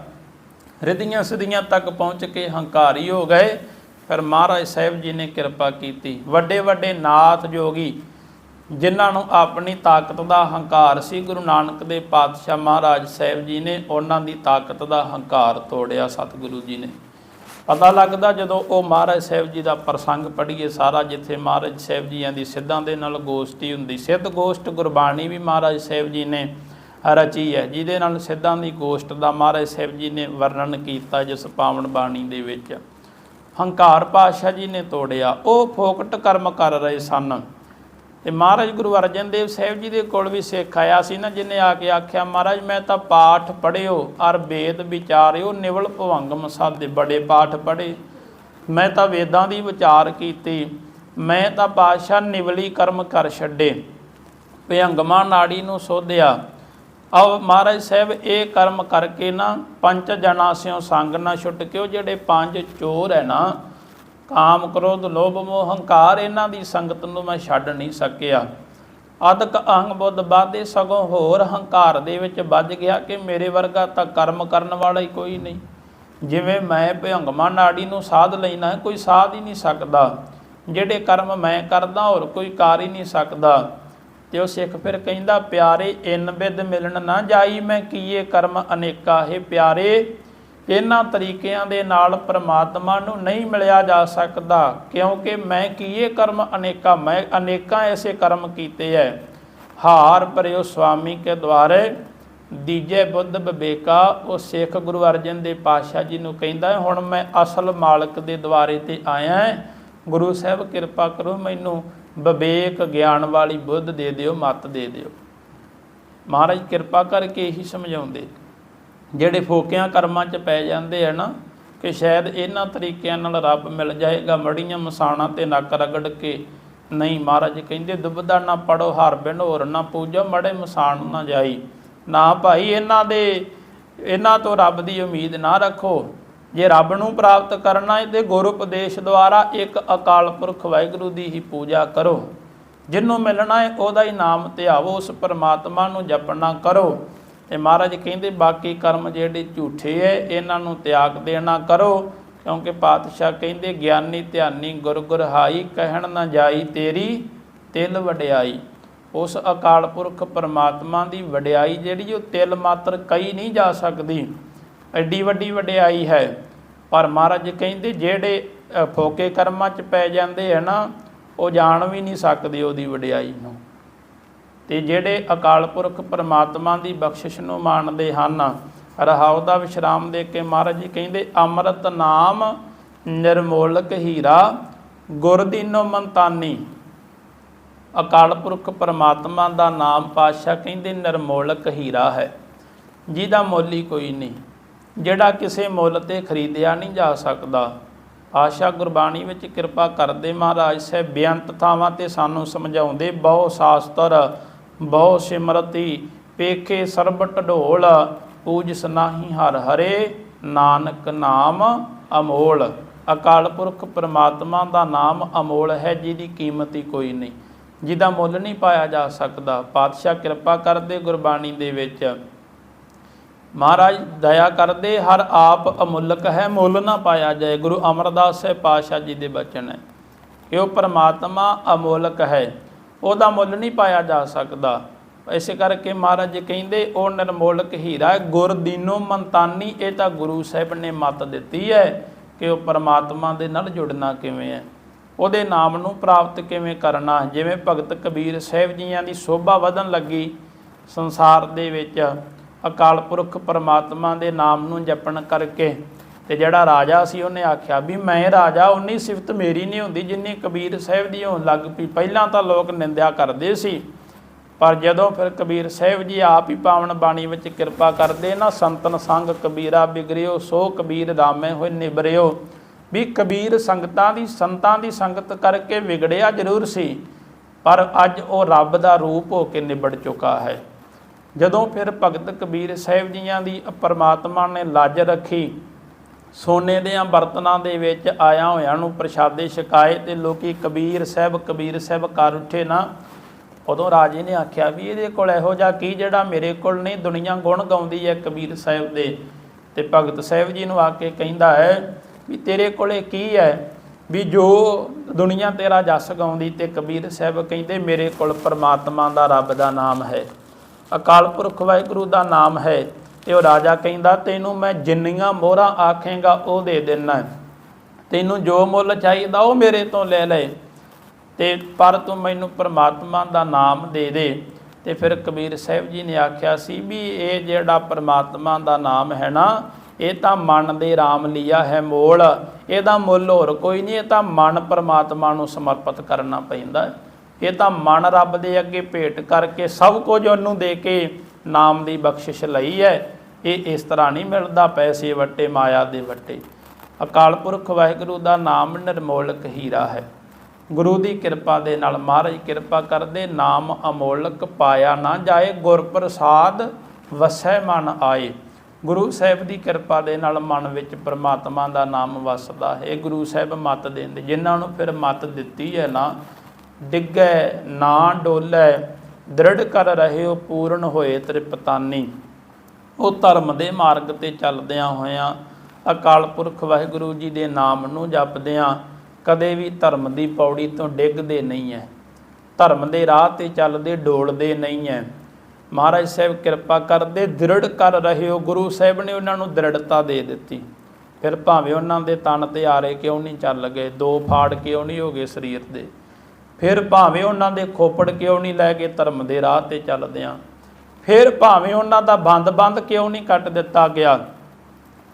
ਰਿਧੀਆਂ ਸਿਧੀਆਂ ਤੱਕ ਪਹੁੰਚ ਕੇ ਹੰਕਾਰੀ ਹੋ ਗਏ। ਫਿਰ ਮਹਾਰਾਜ ਸਾਹਿਬ ਜੀ ਨੇ ਕਿਰਪਾ ਕੀਤੀ। ਵੱਡੇ ਵੱਡੇ ਨਾਥ ਜੋਗੀ ਜਿਨ੍ਹਾਂ ਨੂੰ ਆਪਣੀ ਤਾਕਤ ਦਾ ਹੰਕਾਰ ਸੀ, ਗੁਰੂ ਨਾਨਕ ਦੇ ਪਾਤਸ਼ਾਹ ਮਹਾਰਾਜ ਸਾਹਿਬ ਜੀ ਨੇ ਉਹਨਾਂ ਦੀ ਤਾਕਤ ਦਾ ਹੰਕਾਰ ਤੋੜਿਆ ਸਤਿਗੁਰੂ ਜੀ ਨੇ। ਪਤਾ ਲੱਗਦਾ ਜਦੋਂ ਉਹ ਮਹਾਰਾਜ ਸਾਹਿਬ ਜੀ ਦਾ ਪ੍ਰਸੰਗ ਪੜ੍ਹੀਏ, ਸਾਰਾ ਜਿੱਥੇ ਮਹਾਰਾਜ ਸਾਹਿਬ ਜੀਆਂ ਦੀ ਸਿੱਧਾਂ ਦੇ ਨਾਲ ਗੋਸ਼ਟੀ ਹੁੰਦੀ, ਸਿੱਧ ਗੋਸ਼ਟ ਗੁਰਬਾਣੀ ਵੀ ਮਹਾਰਾਜ ਸਾਹਿਬ ਜੀ ਨੇ ਰਚੀ ਹੈ, ਜਿਹਦੇ ਨਾਲ ਸਿੱਧਾਂ ਦੀ ਗੋਸ਼ਟ ਦਾ ਮਹਾਰਾਜ ਸਾਹਿਬ ਜੀ ਨੇ ਵਰਣਨ ਕੀਤਾ ਜਿਸ ਪਾਵਨ ਬਾਣੀ ਦੇ ਵਿੱਚ। ਹੰਕਾਰ ਪਾਤਸ਼ਾਹ ਜੀ ਨੇ ਤੋੜਿਆ, ਉਹ ਫੋਕਟ ਕਰਮ ਕਰ ਰਹੇ ਸਨ। ਤੇ ਮਹਾਰਾਜ ਗੁਰੂ ਅਰਜਨ ਦੇਵ ਸਾਹਿਬ ਜੀ ਦੇ ਕੋਲ ਵੀ ਸਿੱਖ ਆਇਆ ਸੀ ਨਾ ਜਿਨੇ ਆ ਕੇ ਆਖਿਆ, ਮਹਾਰਾਜ, ਮੈਂ ਤਾਂ ਪਾਠ ਪੜਿਓ ਅਰ ਵੇਦ ਵਿਚਾਰਿਓ, ਨਿਵਲ ਭਵੰਗਮ ਸਾਦੇ ਬੜੇ ਪਾਠ ਪੜੇ ਮੈਂ ਤਾਂ ਵੇਦਾਂ ਦੀ ਵਿਚਾਰ ਕੀਤੀ, ਮੈਂ ਤਾਂ ਪਾਤਸ਼ਾਹ ਨਿਵਲੀ ਕਰਮ ਕਰ ਛੱਡੇ। ਭਯੰਗਮਾ ਨਾੜੀ ਨੂੰ ਸੋਧਿਆ। ਆਹ ਮਹਾਰਾਜ ਸਾਹਿਬ, ਇਹ ਕਰਮ ਕਰਕੇ ਨਾ ਪੰਜ ਜਨਾ ਸਿਓ ਸੰਗ ਨਾ ਛੁੱਟ ਕੇ ਉਹ ਜਿਹੜੇ ਪੰਜ ਚੋਰ ਹੈ ਨਾ ਕਾਮ ਕ੍ਰੋਧ ਲੋਭ ਮੋਹ ਹੰਕਾਰ, ਇਹਨਾਂ ਦੀ ਸੰਗਤ ਨੂੰ ਮੈਂ ਛੱਡ ਨਹੀਂ ਸਕਿਆ। ਅਦਕ ਅਹੰਗ ਬੁੱਧ ਬਾਦੇ ਸਗੋਂ ਹੋਰ ਹੰਕਾਰ ਦੇ ਵਿੱਚ ਵੱਜ ਗਿਆ ਕਿ ਮੇਰੇ ਵਰਗਾ ਤਾਂ ਕਰਮ ਕਰਨ ਵਾਲਾ ਹੀ ਕੋਈ ਨਹੀਂ। ਜਿਵੇਂ ਮੈਂ ਭਯੰਗਮਾ ਨਾੜੀ ਨੂੰ ਸਾਧ ਲੈਣਾ ਕੋਈ ਸਾਧ ਹੀ ਨਹੀਂ ਸਕਦਾ। ਜਿਹੜੇ ਕਰਮ ਮੈਂ ਕਰਦਾ, ਹੋਰ ਕੋਈ ਕਰ ਹੀ ਨਹੀਂ ਸਕਦਾ। ਤੇ ਉਹ ਸਿੱਖ ਫਿਰ ਕਹਿੰਦਾ, ਪਿਆਰੇ, ਇਨ ਬਿਦ ਮਿਲਣ ਨਾ ਜਾਈ, ਮੈਂ ਕੀਏ ਕਰਮ ਅਨੇਕਾ। ਹੈ ਪਿਆਰੇ ਇਹਨਾਂ ਤਰੀਕਿਆਂ ਦੇ ਨਾਲ ਪ੍ਰਮਾਤਮਾ ਨੂੰ ਨਹੀਂ ਮਿਲਿਆ ਜਾ ਸਕਦਾ, ਕਿਉਂਕਿ ਮੈਂ ਕੀਏ ਕਰਮ ਅਨੇਕਾਂ, ਮੈਂ ਅਨੇਕਾਂ ਐਸੇ ਕਰਮ ਕੀਤੇ ਐ। ਹਾਰ ਪਰਿਓ ਸੁਆਮੀ ਕੇ ਦੁਆਰੇ, ਦੀਜੇ ਬੁੱਧ ਵਿਵੇਕਾ ਉਹ ਸਿੱਖ ਗੁਰੂ ਅਰਜਨ ਦੇ ਪਾਤਸ਼ਾਹ ਜੀ ਨੂੰ ਕਹਿੰਦਾ, ਹੁਣ ਮੈਂ ਅਸਲ ਮਾਲਕ ਦੇ ਦੁਆਰੇ ਤੇ ਆਇਆ ਹਾਂ ਗੁਰੂ ਸਾਹਿਬ ਕਿਰਪਾ ਕਰੋ ਮੈਨੂੰ ਵਿਵੇਕ ਗਿਆਨ ਵਾਲੀ ਬੁੱਧ ਦੇ ਦਿਓ, ਮਤ ਦੇ ਦਿਓ। ਮਹਾਰਾਜ ਕਿਰਪਾ ਕਰਕੇ ਇਹੀ ਸਮਝਾਉਂਦੇ। ਜਿਹੜੇ ਫੋਕਿਆਂ ਕਰਮਾਂ 'ਚ ਪੈ ਜਾਂਦੇ ਆ ਨਾ, ਕਿ ਸ਼ਾਇਦ ਇਹਨਾਂ ਤਰੀਕਿਆਂ ਨਾਲ ਰੱਬ ਮਿਲ ਜਾਏਗਾ, ਮੜੀਆਂ ਮਸਾਣਾ ਤੇ ਨੱਕ ਰਗੜ ਕੇ। ਨਹੀਂ ਮਹਾਰਾਜ ਕਹਿੰਦੇ, ਦੁਬਦਾ ਨਾ ਪੜੋ, ਹਰ ਬਿਨ ਹੋਰ ਨਾ ਪੂਜੋ, ਮੜੇ ਮਸਾਣ ਨਾ ਜਾਈ। ਨਾ ਭਾਈ, ਇਹਨਾਂ ਦੇ, ਇਹਨਾਂ ਤੋਂ ਰੱਬ ਦੀ ਉਮੀਦ ਨਾ ਰੱਖੋ। ਜੇ ਰੱਬ ਨੂੰ ਪ੍ਰਾਪਤ ਕਰਨਾ ਹੈ, ਤੇ ਗੁਰੂ ਉਪਦੇਸ਼ ਦੁਆਰਾ ਇੱਕ ਅਕਾਲ ਪੁਰਖ ਵਾਹਿਗੁਰੂ ਦੀ ਹੀ ਪੂਜਾ ਕਰੋ। ਜਿਹਨੂੰ ਮਿਲਣਾ ਹੈ, ਉਹਦਾ ਹੀ ਨਾਮ ਧਿਆਵੋ, ਉਸ ਪਰਮਾਤਮਾ ਨੂੰ ਜਪਣਾ ਕਰੋ। ਤੇ ਮਹਾਰਾਜ ਕਹਿੰਦੇ, ਬਾਕੀ ਕਰਮ ਜਿਹੜੇ ਝੂਠੇ ਐ, ਇਹਨਾਂ ਨੂੰ ਤਿਆਗ ਦੇਣਾ ਕਰੋ, ਕਿਉਂਕਿ ਪਾਤਸ਼ਾਹ ਕਹਿੰਦੇ, ਗਿਆਨੀ ਧਿਆਨੀ ਗੁਰ ਗੁਰ ਕਹਿਣ ਨਾ ਜਾਈ ਤੇਰੀ ਤਿਲ ਵਡਿਆਈ। ਉਸ ਅਕਾਲ ਪੁਰਖ ਪਰਮਾਤਮਾ ਦੀ ਵਡਿਆਈ ਜਿਹੜੀ, ਉਹ ਤਿਲ ਮਾਤਰ ਕਹੀ ਨਹੀਂ ਜਾ ਸਕਦੀ। ਐਡੀ ਵੱਡੀ ਵਡਿਆਈ ਹੈ। ਪਰ ਮਹਾਰਾਜ ਕਹਿੰਦੇ, ਜਿਹੜੇ ਫੋਕੇ ਕਰਮਾਂ 'ਚ ਪੈ ਜਾਂਦੇ ਆ ਨਾ, ਉਹ ਜਾਣ ਵੀ ਨਹੀਂ ਸਕਦੇ ਉਹਦੀ ਵਡਿਆਈ ਨੂੰ। ਤੇ ਜਿਹੜੇ ਅਕਾਲ ਪੁਰਖ ਪਰਮਾਤਮਾ ਦੀ ਬਖਸ਼ਿਸ਼ ਨੂੰ ਮੰਨਦੇ ਹਨ, ਰਹਾਉ ਦਾ ਵਿਸ਼ਰਾਮ ਦੇ ਕੇ ਮਹਾਰਾਜ ਜੀ ਕਹਿੰਦੇ, ਅੰਮ੍ਰਿਤ ਨਾਮ ਨਿਰਮੋਲਕ ਹੀਰਾ, ਗੁਰ ਦੀਨੋ ਮੰਤਾਨੀ। ਅਕਾਲ ਪੁਰਖ ਪਰਮਾਤਮਾ ਦਾ ਨਾਮ ਪਾਤਸ਼ਾਹ ਕਹਿੰਦੇ, ਨਿਰਮੋਲਕ ਹੀਰਾ ਹੈ, ਜਿਹਦਾ ਮੁੱਲ ਹੀ ਕੋਈ ਨਹੀਂ, ਜਿਹੜਾ ਕਿਸੇ ਮੁੱਲ ਤੇ ਖਰੀਦਿਆ ਨਹੀਂ ਜਾ ਸਕਦਾ। ਆਸ਼ਾ ਗੁਰਬਾਣੀ ਵਿੱਚ ਕਿਰਪਾ ਕਰਦੇ ਮਹਾਰਾਜ ਸਾਹਿਬ, ਬੇਅੰਤ ਥਾਵਾਂ ਤੇ ਸਾਨੂੰ ਸਮਝਾਉਂਦੇ, ਬਹੁ ਸ਼ਾਸਤਰ ਬਹੁ ਸਿਮਰਤੀ, ਪੇਖੇ ਸਰਬ ਢਡੋਲ ਪੂਜ ਸਨਾਹੀ ਹਰ ਹਰੇ, ਨਾਨਕ ਨਾਮ ਅਮੋਲ। ਅਕਾਲ ਪੁਰਖ ਪ੍ਰਮਾਤਮਾ ਦਾ ਨਾਮ ਅਮੋਲ ਹੈ, ਜਿਹਦੀ ਕੀਮਤ ਹੀ ਕੋਈ ਨਹੀਂ। ਜਿਹਦਾ ਮੁੱਲ ਨਹੀਂ ਪਾਇਆ ਜਾ ਸਕਦਾ, ਪਾਤਸ਼ਾਹ ਕਿਰਪਾ ਕਰਦੇ ਗੁਰਬਾਣੀ ਦੇ ਵਿੱਚ। ਮਹਾਰਾਜ, ਦਇਆ ਕਰਦੇ, ਹਰ ਆਪ ਅਮੁੱਲਕ ਹੈ, ਮੁੱਲ ਨਾ ਪਾਇਆ ਜਾਏ। ਗੁਰੂ ਅਮਰਦਾਸ ਸਾਹਿਬ ਪਾਤਸ਼ਾਹ ਜੀ ਦੇ ਬਚਨ ਹੈ। ਕਿ ਉਹ ਪਰਮਾਤਮਾ ਅਮੋਲਕ ਹੈ। ਉਹਦਾ ਮੁੱਲ ਨਹੀਂ ਪਾਇਆ ਜਾ ਸਕਦਾ। ਇਸੇ ਕਰਕੇ ਮਹਾਰਾਜ ਜੀ ਕਹਿੰਦੇ, ਉਹ ਨਿਰਮੋਲਕ ਹੀਰਾ ਹੈ, ਗੁਰਦੀਨੋ ਮੰਤਾਨੀ, ਇਹ ਤਾਂ ਗੁਰੂ ਸਾਹਿਬ ਨੇ ਮਤ ਦਿੱਤੀ ਹੈ ਕਿ ਉਹ ਪਰਮਾਤਮਾ ਦੇ ਨਾਲ ਜੁੜਨਾ ਕਿਵੇਂ ਹੈ। ਉਹਦੇ ਨਾਮ ਨੂੰ ਪ੍ਰਾਪਤ ਕਿਵੇਂ ਕਰਨਾ ਜਿਵੇਂ ਭਗਤ ਕਬੀਰ ਸਾਹਿਬ ਜੀਆਂ ਦੀ ਸੋਭਾ ਵਧਣ ਲੱਗੀ, ਸੰਸਾਰ ਦੇ ਵਿੱਚ ਅਕਾਲ ਪੁਰਖ ਪਰਮਾਤਮਾ ਦੇ ਨਾਮ ਨੂੰ ਜਪਣ ਕਰਕੇ ਤੇ ਜਿਹੜਾ ਰਾਜਾ ਸੀ ਉਹਨੇ ਆਖਿਆ ਵੀ ਮੈਂ ਰਾਜਾ ਉਨੀ ਸਿਫਤ ਮੇਰੀ ਨਹੀਂ ਹੁੰਦੀ ਜਿੰਨੀ ਕਬੀਰ ਸਾਹਿਬ ਦੀ ਹੋਣ ਲੱਗ ਪਈ। ਪਹਿਲਾਂ ਤਾਂ ਲੋਕ ਨਿੰਦਿਆ ਕਰਦੇ ਸੀ, ਪਰ ਜਦੋਂ ਫਿਰ ਕਬੀਰ ਸਾਹਿਬ ਜੀ ਆਪ ਹੀ ਪਾਵਨ ਬਾਣੀ ਵਿੱਚ ਕਿਰਪਾ ਕਰਦੇ, ਨਾ ਸੰਤਨ ਸੰਗ ਕਬੀਰਾ ਬਿਗਰਿਓ, ਸੋ ਕਬੀਰ ਰਾਮੇ ਹੋਏ ਨਿਬਰਿਓ। ਵੀ ਕਬੀਰ ਸੰਗਤਾਂ ਦੀ, ਸੰਤਾਂ ਦੀ ਸੰਗਤ ਕਰਕੇ ਵਿਗੜਿਆ ਜ਼ਰੂਰ ਸੀ, ਪਰ ਅੱਜ ਉਹ ਰੱਬ ਦਾ ਰੂਪ ਹੋ ਕੇ ਨਿਬੜ ਚੁੱਕਾ ਹੈ। ਜਦੋਂ ਫਿਰ ਭਗਤ ਕਬੀਰ ਸਾਹਿਬ ਜੀਆਂ ਦੀ ਪਰਮਾਤਮਾ ਨੇ ਲੱਜ ਰੱਖੀ ਸੋਨੇ ਦੇ ਬਰਤਨਾਂ ਦੇ ਵਿੱਚ ਆਇਆ ਹੋਇਆਂ ਨੂੰ ਪ੍ਰਸ਼ਾਦੇ ਛਕਾਏ ਤੇ ਲੋਕੀ ਕਬੀਰ ਸਾਹਿਬ ਕਬੀਰ ਸਾਹਿਬ ਕਰ ਉੱਠੇ ਨਾ। ਉਦੋਂ ਰਾਜੇ ਨੇ ਆਖਿਆ ਵੀ ਇਹਦੇ ਕੋਲ ਇਹੋ ਜਿਹਾ ਕੀ ਜਿਹੜਾ ਮੇਰੇ ਕੋਲ ਨਹੀਂ, ਦੁਨੀਆ ਗੁਣ ਗਾਉਂਦੀ ਹੈ ਕਬੀਰ ਸਾਹਿਬ ਦੇ। ਤੇ ਭਗਤ ਸਾਹਿਬ ਜੀ ਨੂੰ ਆ ਕੇ ਕਹਿੰਦਾ ਹੈ ਵੀ ਤੇਰੇ ਕੋਲੇ ਕੀ ਹੈ? ਵੀ ਜੋ ਦੁਨੀਆ ਤੇਰਾ ਜਸ ਗਾਉਂਦੀ ਤੇ ਕਬੀਰ ਸਾਹਿਬ ਕਹਿੰਦੇ ਮੇਰੇ ਕੋਲ ਪਰਮਾਤਮਾ ਦਾ ਰੱਬ ਦਾ ਨਾਮ ਹੈ। ਅਕਾਲ ਪੁਰਖ ਵਾਹਿਗੁਰੂ ਦਾ ਨਾਮ ਹੈ। ਤੇ ਉਹ ਰਾਜਾ ਕਹਿੰਦਾ, ਤੈਨੂੰ ਮੈਂ ਜਿੰਨੀਆਂ ਮੋਹਰਾਂ ਆਖੇਗਾ, ਉਹ ਦੇ ਦੇਣਾ ਤੈਨੂੰ ਜੋ ਮੁੱਲ ਚਾਹੀਦਾ, ਉਹ ਮੇਰੇ ਤੋਂ ਲੈ ਲੈ। ਤੇ ਪਰ ਤੂੰ ਮੈਨੂੰ ਪਰਮਾਤਮਾ ਦਾ ਨਾਮ ਦੇ ਦੇ। ਤੇ ਫਿਰ ਕਬੀਰ ਸਾਹਿਬ ਜੀ ਨੇ ਆਖਿਆ, ਸੀ ਵੀ ਇਹ ਜਿਹੜਾ ਪਰਮਾਤਮਾ ਦਾ ਨਾਮ ਹੈ ਨਾ, ਇਹ ਤਾਂ ਮਨ ਦੇ ਰਾਮ ਲਿਆ ਹੈ ਮੋਲ। ਇਹਦਾ ਮੁੱਲ ਹੋਰ ਕੋਈ ਨਹੀਂ, ਇਹ ਤਾਂ ਮਨ ਪਰਮਾਤਮਾ ਨੂੰ ਸਮਰਪਿਤ ਕਰਨਾ ਪੈਂਦਾ ਇਹ ਤਾਂ ਮਨ ਰੱਬ ਦੇ ਅੱਗੇ ਭੇਟ ਕਰਕੇ ਸਭ ਕੁਝ ਉਹਨੂੰ ਦੇ ਕੇ ਨਾਮ ਦੀ ਬਖਸ਼ਿਸ਼ ਲਈ ਹੈ। ਇਹ ਇਸ ਤਰ੍ਹਾਂ ਨਹੀਂ ਮਿਲਦਾ ਪੈਸੇ ਵੱਟੇ, ਮਾਇਆ ਦੇ ਵੱਟੇ। ਅਕਾਲ ਪੁਰਖ ਵਾਹਿਗੁਰੂ ਦਾ ਨਾਮ ਨਿਰਮੋਲਕ ਹੀਰਾ ਹੈ। ਗੁਰੂ ਦੀ ਕਿਰਪਾ ਦੇ ਨਾਲ ਮਹਾਰਾਜ ਕਿਰਪਾ ਕਰਦੇ, ਨਾਮ ਅਮੋਲਕ ਪਾਇਆ ਨਾ ਜਾਏ ਗੁਰ ਪ੍ਰਸਾਦ ਵਸੈ ਮਨ ਆਏ। ਗੁਰੂ ਸਾਹਿਬ ਦੀ ਕਿਰਪਾ ਦੇ ਨਾਲ ਮਨ ਵਿੱਚ ਪ੍ਰਮਾਤਮਾ ਦਾ ਨਾਮ ਵਸਦਾ ਹੈ। ਗੁਰੂ ਸਾਹਿਬ ਮਤ ਦਿੰਦੇ, ਜਿਨ੍ਹਾਂ ਨੂੰ ਫਿਰ ਮਤ ਦਿੱਤੀ ਹੈ ਨਾ, ਡਿੱਗੈ, ਨਾ ਡੋਲੇ ਦ੍ਰਿੜ ਕਰ ਰਹੇ ਹੋ, ਪੂਰਨ ਹੋਏ ਤ੍ਰਿਪਤਾਨੀ। ਉਹ ਧਰਮ ਦੇ ਮਾਰਗ ਤੇ ਚੱਲਦਿਆਂ ਹੋਇਆਂ ਅਕਾਲ ਪੁਰਖ ਵਾਹਿਗੁਰੂ ਜੀ ਦੇ ਨਾਮ ਨੂੰ ਜਪਦਿਆਂ ਕਦੇ ਵੀ ਧਰਮ ਦੀ ਪੌੜੀ ਤੋਂ ਡਿੱਗਦੇ ਨਹੀਂ ਹੈ ਧਰਮ ਦੇ ਰਾਹ ਤੇ ਚੱਲਦੇ ਡੋਲਦੇ ਨਹੀਂ ਹੈ ਮਹਾਰਾਜ ਸਾਹਿਬ ਕਿਰਪਾ ਕਰਦੇ, ਦ੍ਰਿੜ ਕਰ ਰਹੇ ਹੋ। ਗੁਰੂ ਸਾਹਿਬ ਨੇ ਉਹਨਾਂ ਨੂੰ ਦ੍ਰਿੜਤਾ ਦੇ ਦਿੱਤੀ। ਫਿਰ ਭਾਵੇਂ ਉਹਨਾਂ ਦੇ ਤਨ ਤੇ ਆਰੇ ਕਿਉਂ ਨਹੀਂ ਚੱਲ ਗਏ, ਦੋ ਫਾੜ ਕਿਉਂ ਨਹੀਂ ਹੋ ਗਏ ਸਰੀਰ ਦੇ? ਫਿਰ ਭਾਵੇਂ ਉਹਨਾਂ ਦੇ ਖੋਪੜ ਕਿਉਂ ਨਹੀਂ ਲੈ ਕੇ ਧਰਮ ਦੇ ਰਾਹ ਤੇ ਚੱਲਦਿਆਂ ਫਿਰ ਭਾਵੇਂ ਉਹਨਾਂ ਦਾ ਬੰਦ-ਬੰਦ ਕਿਉਂ ਨਹੀਂ ਕੱਟ ਦਿੱਤਾ ਗਿਆ?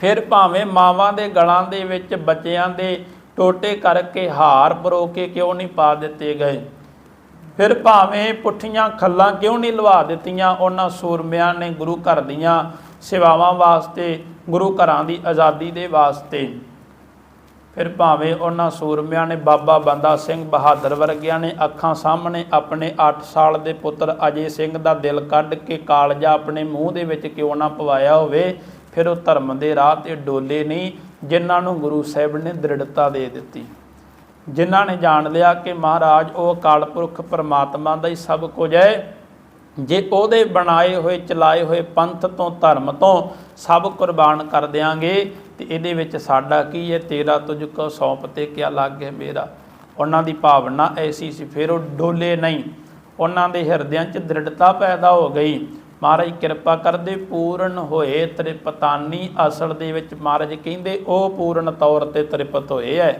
ਫਿਰ ਭਾਵੇਂ ਮਾਵਾਂ ਦੇ ਗਲਾਂ ਦੇ ਵਿੱਚ ਬੱਚਿਆਂ ਦੇ ਟੋਟੇ ਕਰਕੇ ਹਾਰ ਪਰੋ ਕੇ ਕਿਉਂ ਨਹੀਂ ਪਾ ਦਿੱਤੇ ਗਏ? ਫਿਰ ਭਾਵੇਂ ਪੁੱਠੀਆਂ ਖੱਲਾਂ ਕਿਉਂ ਨਹੀਂ ਲਵਾ ਦਿੱਤੀਆਂ? ਉਹਨਾਂ ਸੂਰਮਿਆਂ ਨੇ ਗੁਰੂ ਘਰ ਦੀਆਂ ਸੇਵਾਵਾਂ ਵਾਸਤੇ, ਗੁਰੂ ਘਰਾਂ ਦੀ ਆਜ਼ਾਦੀ ਦੇ ਵਾਸਤੇ। ਫਿਰ ਭਾਵੇਂ ਉਹਨਾਂ ਸੂਰਮਿਆਂ ਨੇ ਬਾਬਾ ਬੰਦਾ ਸਿੰਘ ਬਹਾਦਰ ਵਰਗਿਆਂ ਨੇ ਅੱਖਾਂ ਸਾਹਮਣੇ ਆਪਣੇ 8 ਸਾਲ ਦੇ ਪੁੱਤਰ ਅਜੇ ਸਿੰਘ ਦਾ ਦਿਲ ਕੱਢ ਕੇ ਕਾਲਜਾ ਆਪਣੇ ਮੂੰਹ ਦੇ ਵਿੱਚ ਕਿਉਂ ਨਾ ਪਵਾਇਆ ਹੋਵੇ, ਫਿਰ ਉਹ ਧਰਮ ਦੇ ਰਾਹ ਤੇ ਡੋਲੇ ਨਹੀਂ, ਜਿਨ੍ਹਾਂ ਨੂੰ ਗੁਰੂ ਸਾਹਿਬ ਨੇ ਦ੍ਰਿੜਤਾ ਦੇ ਦਿੱਤੀ। ਜਿਨ੍ਹਾਂ ਨੇ ਜਾਣ ਲਿਆ ਕਿ ਮਹਾਰਾਜ ਉਹ ਅਕਾਲ ਪੁਰਖ ਪਰਮਾਤਮਾ ਦਾ ਹੀ ਸਭ ਕੁਝ ਹੈ, ਜੇ ਉਹਦੇ ਬਣਾਏ ਹੋਏ, ਚਲਾਏ ਹੋਏ ਪੰਥ ਤੋਂ ਧਰਮ ਤੋਂ ਸਭ ਕੁਰਬਾਨ ਕਰ ਦਿਆਂਗੇ ਤੇ ਇਹਦੇ ਵਿੱਚ ਸਾਡਾ ਕੀ ਹੈ? ਤੇਰਾ ਤੁਝ ਕੋ ਸੌਂਪ ਤੇ ਕਿਆ ਲੱਗ ਹੈ ਮੇਰਾ? ਉਹਨਾਂ ਦੀ ਭਾਵਨਾ ਐਸੀ ਸੀ, ਫਿਰ ਉਹ ਡੋਲੇ ਨਹੀਂ। ਉਹਨਾਂ ਦੇ ਹਿਰਦਿਆਂ 'ਚ ਦ੍ਰਿੜਤਾ ਪੈਦਾ ਹੋ ਗਈ। ਮਹਾਰਾਜ ਕਿਰਪਾ ਕਰਦੇ ਪੂਰਨ ਹੋਏ ਤ੍ਰਿਪਤਾਨੀ। ਅਸਲ ਦੇ ਵਿੱਚ ਮਹਾਰਾਜ ਕਹਿੰਦੇ ਉਹ ਪੂਰਨ ਤੌਰ ਤੇ ਤ੍ਰਿਪਤ ਹੋਏ ਐ।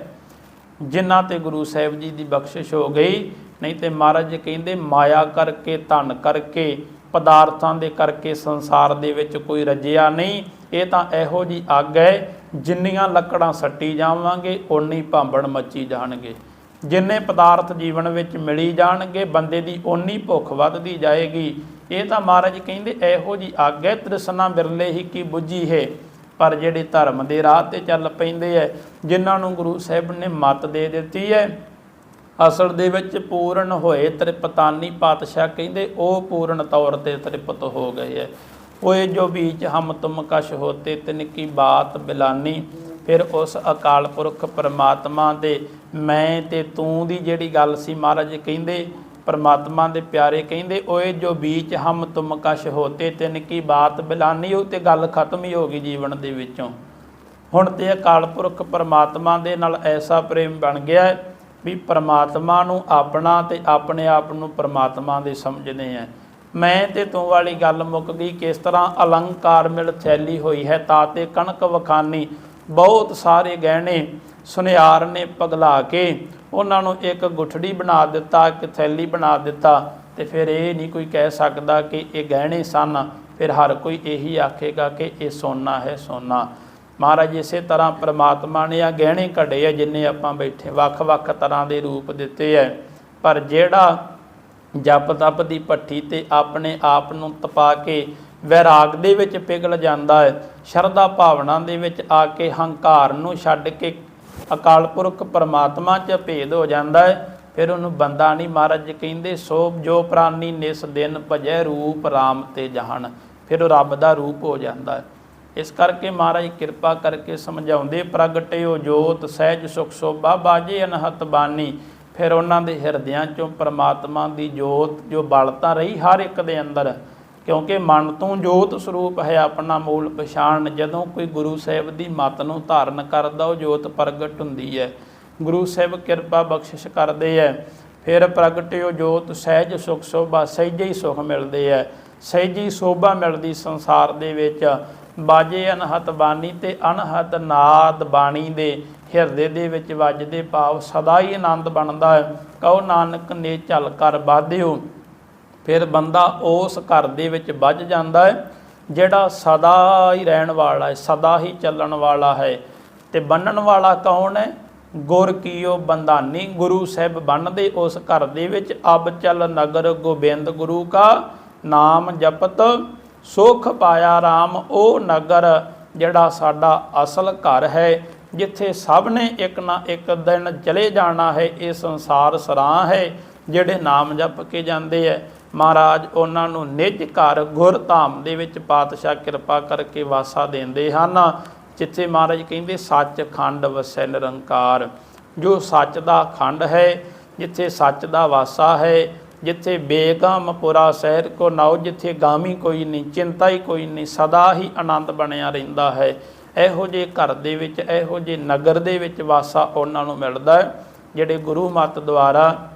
ਜਿਨ੍ਹਾਂ ਤੇ ਗੁਰੂ ਸਾਹਿਬ ਜੀ ਦੀ ਬਖਸ਼ਿਸ਼ ਹੋ ਗਈ। ਨਹੀਂ ਤੇ ਮਹਾਰਾਜ ਕਹਿੰਦੇ ਮਾਇਆ ਕਰਕੇ, ਧਨ ਕਰਕੇ ਪਦਾਰਥਾਂ ਦੇ ਕਰਕੇ ਸੰਸਾਰ ਦੇ ਵਿੱਚ ਕੋਈ ਰਜਿਆ ਨਹੀਂ, ਇਹ ਤਾਂ ਇਹੋ ਜੀ ਅੱਗ ਹੈ, ਜਿੰਨੀਆਂ ਲੱਕੜਾਂ ਸੱਟੀ ਜਾਵਾਂਗੇ, ਓਨੀ ਭਾਂਬੜ ਮੱਚੀ ਜਾਣਗੇ। ਜਿੰਨੇ ਪਦਾਰਥ ਜੀਵਨ ਵਿੱਚ ਮਿਲੀ ਜਾਣਗੇ, ਬੰਦੇ ਦੀ ਓਨੀ ਭੁੱਖ ਵੱਧਦੀ ਜਾਏਗੀ। ਇਹ ਤਾਂ ਮਹਾਰਾਜ ਕਹਿੰਦੇ, ਇਹੋ ਜੀ ਅੱਗ ਹੈ, ਤ੍ਰਿਸ਼ਨਾ ਬਿਰਲੇ ਹੀ ਕੀ ਬੁੱਝੀ ਹੈ। ਪਰ ਜਿਹੜੇ ਧਰਮ ਦੇ ਰਾਹ ਤੇ ਚੱਲ ਪੈਂਦੇ ਐ ਜਿਨ੍ਹਾਂ ਨੂੰ ਗੁਰੂ ਸਾਹਿਬ ਨੇ ਮਤ ਦੇ ਦਿੱਤੀ ਹੈ ਅਸਲ ਦੇ ਵਿੱਚ ਪੂਰਨ ਹੋਏ ਤ੍ਰਿਪਤਾਨੀ ਪਾਤਸ਼ਾਹ ਕਹਿੰਦੇ, ਉਹ ਪੂਰਨ ਤੌਰ ਤੇ ਤ੍ਰਿਪਤ ਹੋ ਗਏ ਐ। ਓਏ ਜੋ ਬੀਚ ਹਮ ਤੁਮ ਕਸ਼ ਹੋਤੇ, ਤਿਨ ਕੀ ਬਾਤ ਬਿਲਾਨੀ। ਫਿਰ ਉਸ ਅਕਾਲ ਪੁਰਖ ਪਰਮਾਤਮਾ ਦੇ, ਮੈਂ ਤੇ ਤੂੰ ਦੀ ਜਿਹੜੀ ਗੱਲ ਸੀ ਮਹਾਰਾਜ ਕਹਿੰਦੇ, ਪਰਮਾਤਮਾ ਦੇ ਪਿਆਰੇ ਕਹਿੰਦੇ, ਓਏ ਜੋ ਬੀਚ ਹਮ ਤੁਮ ਕਸ਼ ਹੋਤੇ, ਤਿਨ ਕੀ ਬਾਤ ਬਿਲਾਨੀ, ਉਹ ਤੇ ਗੱਲ ਖਤਮ ਹੀ ਹੋ ਗਈ ਜੀਵਨ ਦੇ ਵਿੱਚੋਂ। ਹੁਣ ਤੇ ਅਕਾਲ ਪੁਰਖ ਪਰਮਾਤਮਾ ਦੇ ਨਾਲ ਐਸਾ ਪ੍ਰੇਮ ਬਣ ਗਿਆ ਹੈ ਵੀ ਪਰਮਾਤਮਾ ਨੂੰ ਆਪਣਾ ਤੇ ਆਪਣੇ ਆਪ ਨੂੰ ਪਰਮਾਤਮਾ ਦੇ ਸਮਝਦੇ ਆ। ਮੈਂ ਤੇ ਤੂੰ ਵਾਲੀ ਗੱਲ ਮੁੱਕ ਗਈ। ਕਿਸ ਤਰ੍ਹਾਂ ਅਲੰਕਾਰ ਮਿਲ ਥੈਲੀ ਹੋਈ ਹੈ, ਤਾਂ ਤਾਤੇ ਕਣਕ ਵਖਾਨੀ। ਬਹੁਤ ਸਾਰੇ ਗਹਿਣੇ ਸੁਨਿਆਰ ਨੇ ਪਗਲਾ ਕੇ ਉਹਨਾਂ ਨੂੰ ਇੱਕ ਗੁਠੜੀ ਬਣਾ ਦਿੱਤਾ, ਇੱਕ ਥੈਲੀ ਬਣਾ ਦਿੱਤਾ ਤੇ ਫਿਰ ਇਹ ਨਹੀਂ ਕੋਈ ਕਹਿ ਸਕਦਾ ਕਿ ਇਹ ਗਹਿਣੇ ਸਨ। ਫਿਰ ਹਰ ਕੋਈ ਇਹੀ ਆਖੇਗਾ ਕਿ ਇਹ ਸੋਨਾ ਹੈ ਸੋਨਾ। ਮਹਾਰਾਜ ਇਸੇ ਤਰ੍ਹਾਂ ਪ੍ਰਮਾਤਮਾ ਨੇ ਆ ਗਹਿਣੇ ਘੜੇ ਆ ਜਿੰਨੇ ਆਪਾਂ ਬੈਠੇ ਵੱਖ-ਵੱਖ ਤਰ੍ਹਾਂ ਦੇ ਰੂਪ ਦਿੱਤੇ ਐ ਪਰ ਜਿਹੜਾ ਜਪ ਤਪ ਦੀ ਭੱਠੀ ਤੇ ਆਪਣੇ ਆਪ ਨੂੰ ਤਪਾ ਕੇ ਵੈਰਾਗ ਦੇ ਵਿੱਚ ਪਿਘਲ ਜਾਂਦਾ ਹੈ, ਸ਼ਰਧਾ ਭਾਵਨਾ ਦੇ ਵਿੱਚ ਆ ਕੇ ਹੰਕਾਰ ਨੂੰ ਛੱਡ ਕੇ ਅਕਾਲ ਪੁਰਖ ਪਰਮਾਤਮਾ 'ਚ ਭੇਦ ਹੋ ਜਾਂਦਾ ਹੈ, ਫਿਰ ਉਹਨੂੰ ਬੰਦਾ ਨਹੀਂ ਮਹਾਰਾਜ ਕਹਿੰਦੇ, ਸੋ ਜੋ ਪ੍ਰਾਨੀ ਨਿਸ ਦਿਨ ਭਜੈ ਰੂਪ RAM ਤੇ ਜਹਨ। ਫਿਰ ਉਹ ਰੱਬ ਦਾ ਰੂਪ ਹੋ ਜਾਂਦਾ ਹੈ। ਇਸ ਕਰਕੇ ਮਹਾਰਾਜ ਕਿਰਪਾ ਕਰਕੇ ਸਮਝਾਉਂਦੇ ਪ੍ਰਗਟਿਓ ਜੋਤ, ਸਹਿਜ ਸੁਖ ਸੋਭਾ ਬਾਜੇ ਅਨਹਤ ਬਾਨੀ। ਫਿਰ ਉਹਨਾਂ ਦੇ ਹਿਰਦਿਆਂ ਚੋਂ ਪ੍ਰਮਾਤਮਾ ਦੀ ਜੋਤ, ਜੋ ਬਲਤਾ ਰਹੀ ਹਰ ਇੱਕ ਦੇ ਅੰਦਰ, ਕਿਉਂਕਿ ਮਨ ਤੋਂ ਜੋਤ ਸਰੂਪ ਹੈ ਆਪਣਾ ਮੂਲ ਪਛਾਣ, ਜਦੋਂ ਕੋਈ ਗੁਰੂ ਸਾਹਿਬ ਦੀ ਮਤ ਨੂੰ ਧਾਰਨ ਕਰਦਾ, ਉਹ ਜੋਤ ਪ੍ਰਗਟ ਹੁੰਦੀ ਹੈ। ਗੁਰੂ ਸਾਹਿਬ ਕਿਰਪਾ ਬਖਸ਼ਿਸ਼ ਕਰਦੇ ਹੈ। ਫਿਰ ਪ੍ਰਗਟਿਓ ਜੋਤ, ਸਹਿਜ ਸੁਖ ਸੋਭਾ, ਸਹਿਜੇ ਹੀ ਸੁਖ ਮਿਲਦੇ ਹੈ। ਸਹਿਜੀ ਸੋਭਾ ਮਿਲਦੀ ਸੰਸਾਰ ਦੇ ਵਿੱਚ। ਬਾਜੇ ਅਨਹਤ ਬਾਣੀ ਤੇ ਅਨਹਤ ਨਾਦ ਬਾਣੀ ਦੇ ਹਿਰਦੇ ਦੇ ਵਿੱਚ ਵੱਜਦੇ ਭਾਵ ਸਦਾ ਹੀ ਆਨੰਦ ਬਣਦਾ ਹੈ। ਕਹੋ ਨਾਨਕ ਨੇ ਝਲ ਕਰ ਬਾਧਿਓ ਫਿਰ ਬੰਦਾ ਉਸ ਘਰ ਦੇ ਵਿੱਚ ਵੱਜ ਜਾਂਦਾ ਹੈ, ਜਿਹੜਾ ਸਦਾ ਹੀ ਰਹਿਣ ਵਾਲਾ ਹੈ, ਸਦਾ ਹੀ ਚੱਲਣ ਵਾਲਾ ਹੈ। ਤੇ ਬੰਨਣ ਵਾਲਾ ਕੌਣ ਹੈ? ਗੁਰ ਕੀਓ ਬੰਦਾਨੀ ਗੁਰੂ ਸਾਹਿਬ ਬੰਨਦੇ ਉਸ ਘਰ ਦੇ ਵਿੱਚ। ਅਬ ਚੱਲ ਨਗਰ ਗੋਬਿੰਦ ਗੁਰੂ ਕਾ, ਨਾਮ ਜਪਤ ਸੁਖ ਪਾਇਆ RAM ਉਹ ਨਗਰ ਜਿਹੜਾ ਸਾਡਾ ਅਸਲ ਘਰ ਹੈ, ਜਿੱਥੇ ਸਭ ਨੇ ਇੱਕ ਨਾ ਇੱਕ ਦਿਨ ਚਲੇ ਜਾਣਾ ਹੈ, ਇਹ ਸੰਸਾਰ ਸਰਾਂ ਹੈ, ਜਿਹੜੇ ਨਾਮ ਜਪ ਕੇ ਜਾਂਦੇ ਐ। ਮਹਾਰਾਜ, ਉਹਨਾਂ ਨੂੰ ਨਿਜ ਘਰ ਗੁਰ ਧਾਮ ਦੇ ਵਿੱਚ ਪਾਤਸ਼ਾਹ ਕਿਰਪਾ ਕਰਕੇ ਵਾਸਾ ਦਿੰਦੇ ਹਨ, ਜਿੱਥੇ ਮਹਾਰਾਜ ਕਹਿੰਦੇ, ਸੱਚ ਖੰਡ ਵਸੈ ਨਿਰੰਕਾਰ। ਜੋ ਸੱਚ ਦਾ ਖੰਡ ਹੈ, ਜਿੱਥੇ ਸੱਚ ਦਾ ਵਾਸਾ ਹੈ ਜਿੱਥੇ ਬੇਗਮਪੁਰਾ ਸ਼ਹਿਰ ਕੋ ਨਾਉ, ਜਿੱਥੇ ਗਾਮੀ ਕੋਈ ਨਹੀਂ, ਚਿੰਤਾ ਹੀ ਕੋਈ ਨਹੀਂ, ਸਦਾ ਹੀ ਆਨੰਦ ਬਣਿਆ ਰਹਿੰਦਾ ਹੈ। ਇਹੋ ਜੇ ਘਰ ਦੇ ਵਿੱਚ, ਇਹੋ ਜੇ ਨਗਰ ਦੇ ਵਿੱਚ ਵਾਸਾ ਉਹਨਾਂ ਨੂੰ ਮਿਲਦਾ ਹੈ, ਜਿਹੜੇ ਗੁਰੂ ਮਤ ਦੁਆਰਾ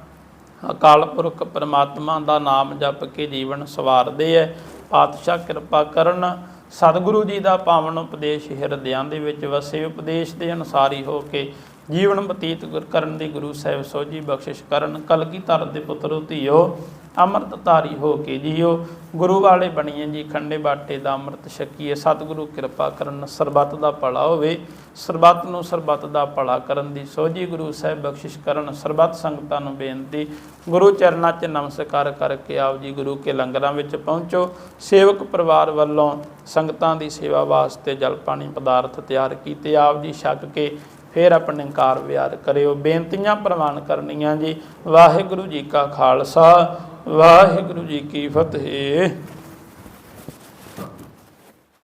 ਅਕਾਲ ਪੁਰਖ ਪਰਮਾਤਮਾ ਦਾ ਨਾਮ ਜਪ ਕੇ ਜੀਵਨ ਸਵਾਰਦੇ ਐ ਪਾਤਸ਼ਾਹ ਕਿਰਪਾ ਕਰਨ, ਸਤਿਗੁਰੂ ਜੀ ਦਾ ਪਾਵਨ ਉਪਦੇਸ਼ ਹਿਰਦਿਆਂ ਦੇ ਵਿੱਚ ਵਸੇ, ਉਪਦੇਸ਼ ਦੇ ਅਨੁਸਾਰੀ ਹੋ ਕੇ ਜੀਵਨ ਬਤੀਤ ਗੁਰ ਕਰਨ ਦੀ ਗੁਰੂ ਸਾਹਿਬ ਸੋਝੀ ਬਖਸ਼ਿਸ਼ ਕਰਨ ਕਲਗੀਧਰ ਦੇ ਪੁੱਤਰੋ ਧੀਓ, ਅੰਮ੍ਰਿਤ ਧਾਰੀ ਹੋ ਕੇ ਜੀਓ। ਗੁਰੂ ਵਾਲੇ ਬਣੀਏ ਜੀ ਖੰਡੇ ਬਾਟੇ ਦਾ ਅੰਮ੍ਰਿਤ ਛਕੀਏ। ਸਤਿਗੁਰੂ ਕਿਰਪਾ ਕਰਨ, ਸਰਬੱਤ ਦਾ ਭਲਾ ਹੋਵੇ। ਸਰਬੱਤ ਨੂੰ ਸਰਬੱਤ ਦਾ ਭਲਾ ਕਰਨ ਦੀ ਸੋਝੀ ਗੁਰੂ ਸਾਹਿਬ ਬਖਸ਼ਿਸ਼ ਕਰਨ, ਸਰਬੱਤ ਸੰਗਤਾਂ ਨੂੰ ਬੇਨਤੀ। ਗੁਰੂ ਚਰਨਾਂ 'ਚ ਨਮਸਕਾਰ ਕਰਕੇ ਆਪ ਜੀ ਗੁਰੂ ਕੇ ਲੰਗਰਾਂ ਵਿੱਚ ਪਹੁੰਚੋ। ਸੇਵਕ ਪਰਿਵਾਰ ਵੱਲੋਂ ਸੰਗਤਾਂ ਦੀ ਸੇਵਾ ਵਾਸਤੇ ਜਲ ਪਾਣੀ ਪਦਾਰਥ ਤਿਆਰ ਕੀਤੇ, ਆਪ ਜੀ ਛਕ ਕੇ ਫਿਰ ਆਪਣੇ ਕਾਰ ਵਿਹਾਰ ਕਰਿਓ। ਬੇਨਤੀਆਂ ਪ੍ਰਵਾਨ ਕਰਨੀਆਂ ਜੀ। ਵਾਹਿਗੁਰੂ ਜੀ ਕਾ ਖਾਲਸਾ, ਵਾਹਿਗੁਰੂ ਜੀ ਕੀ ਫਤਿਹ।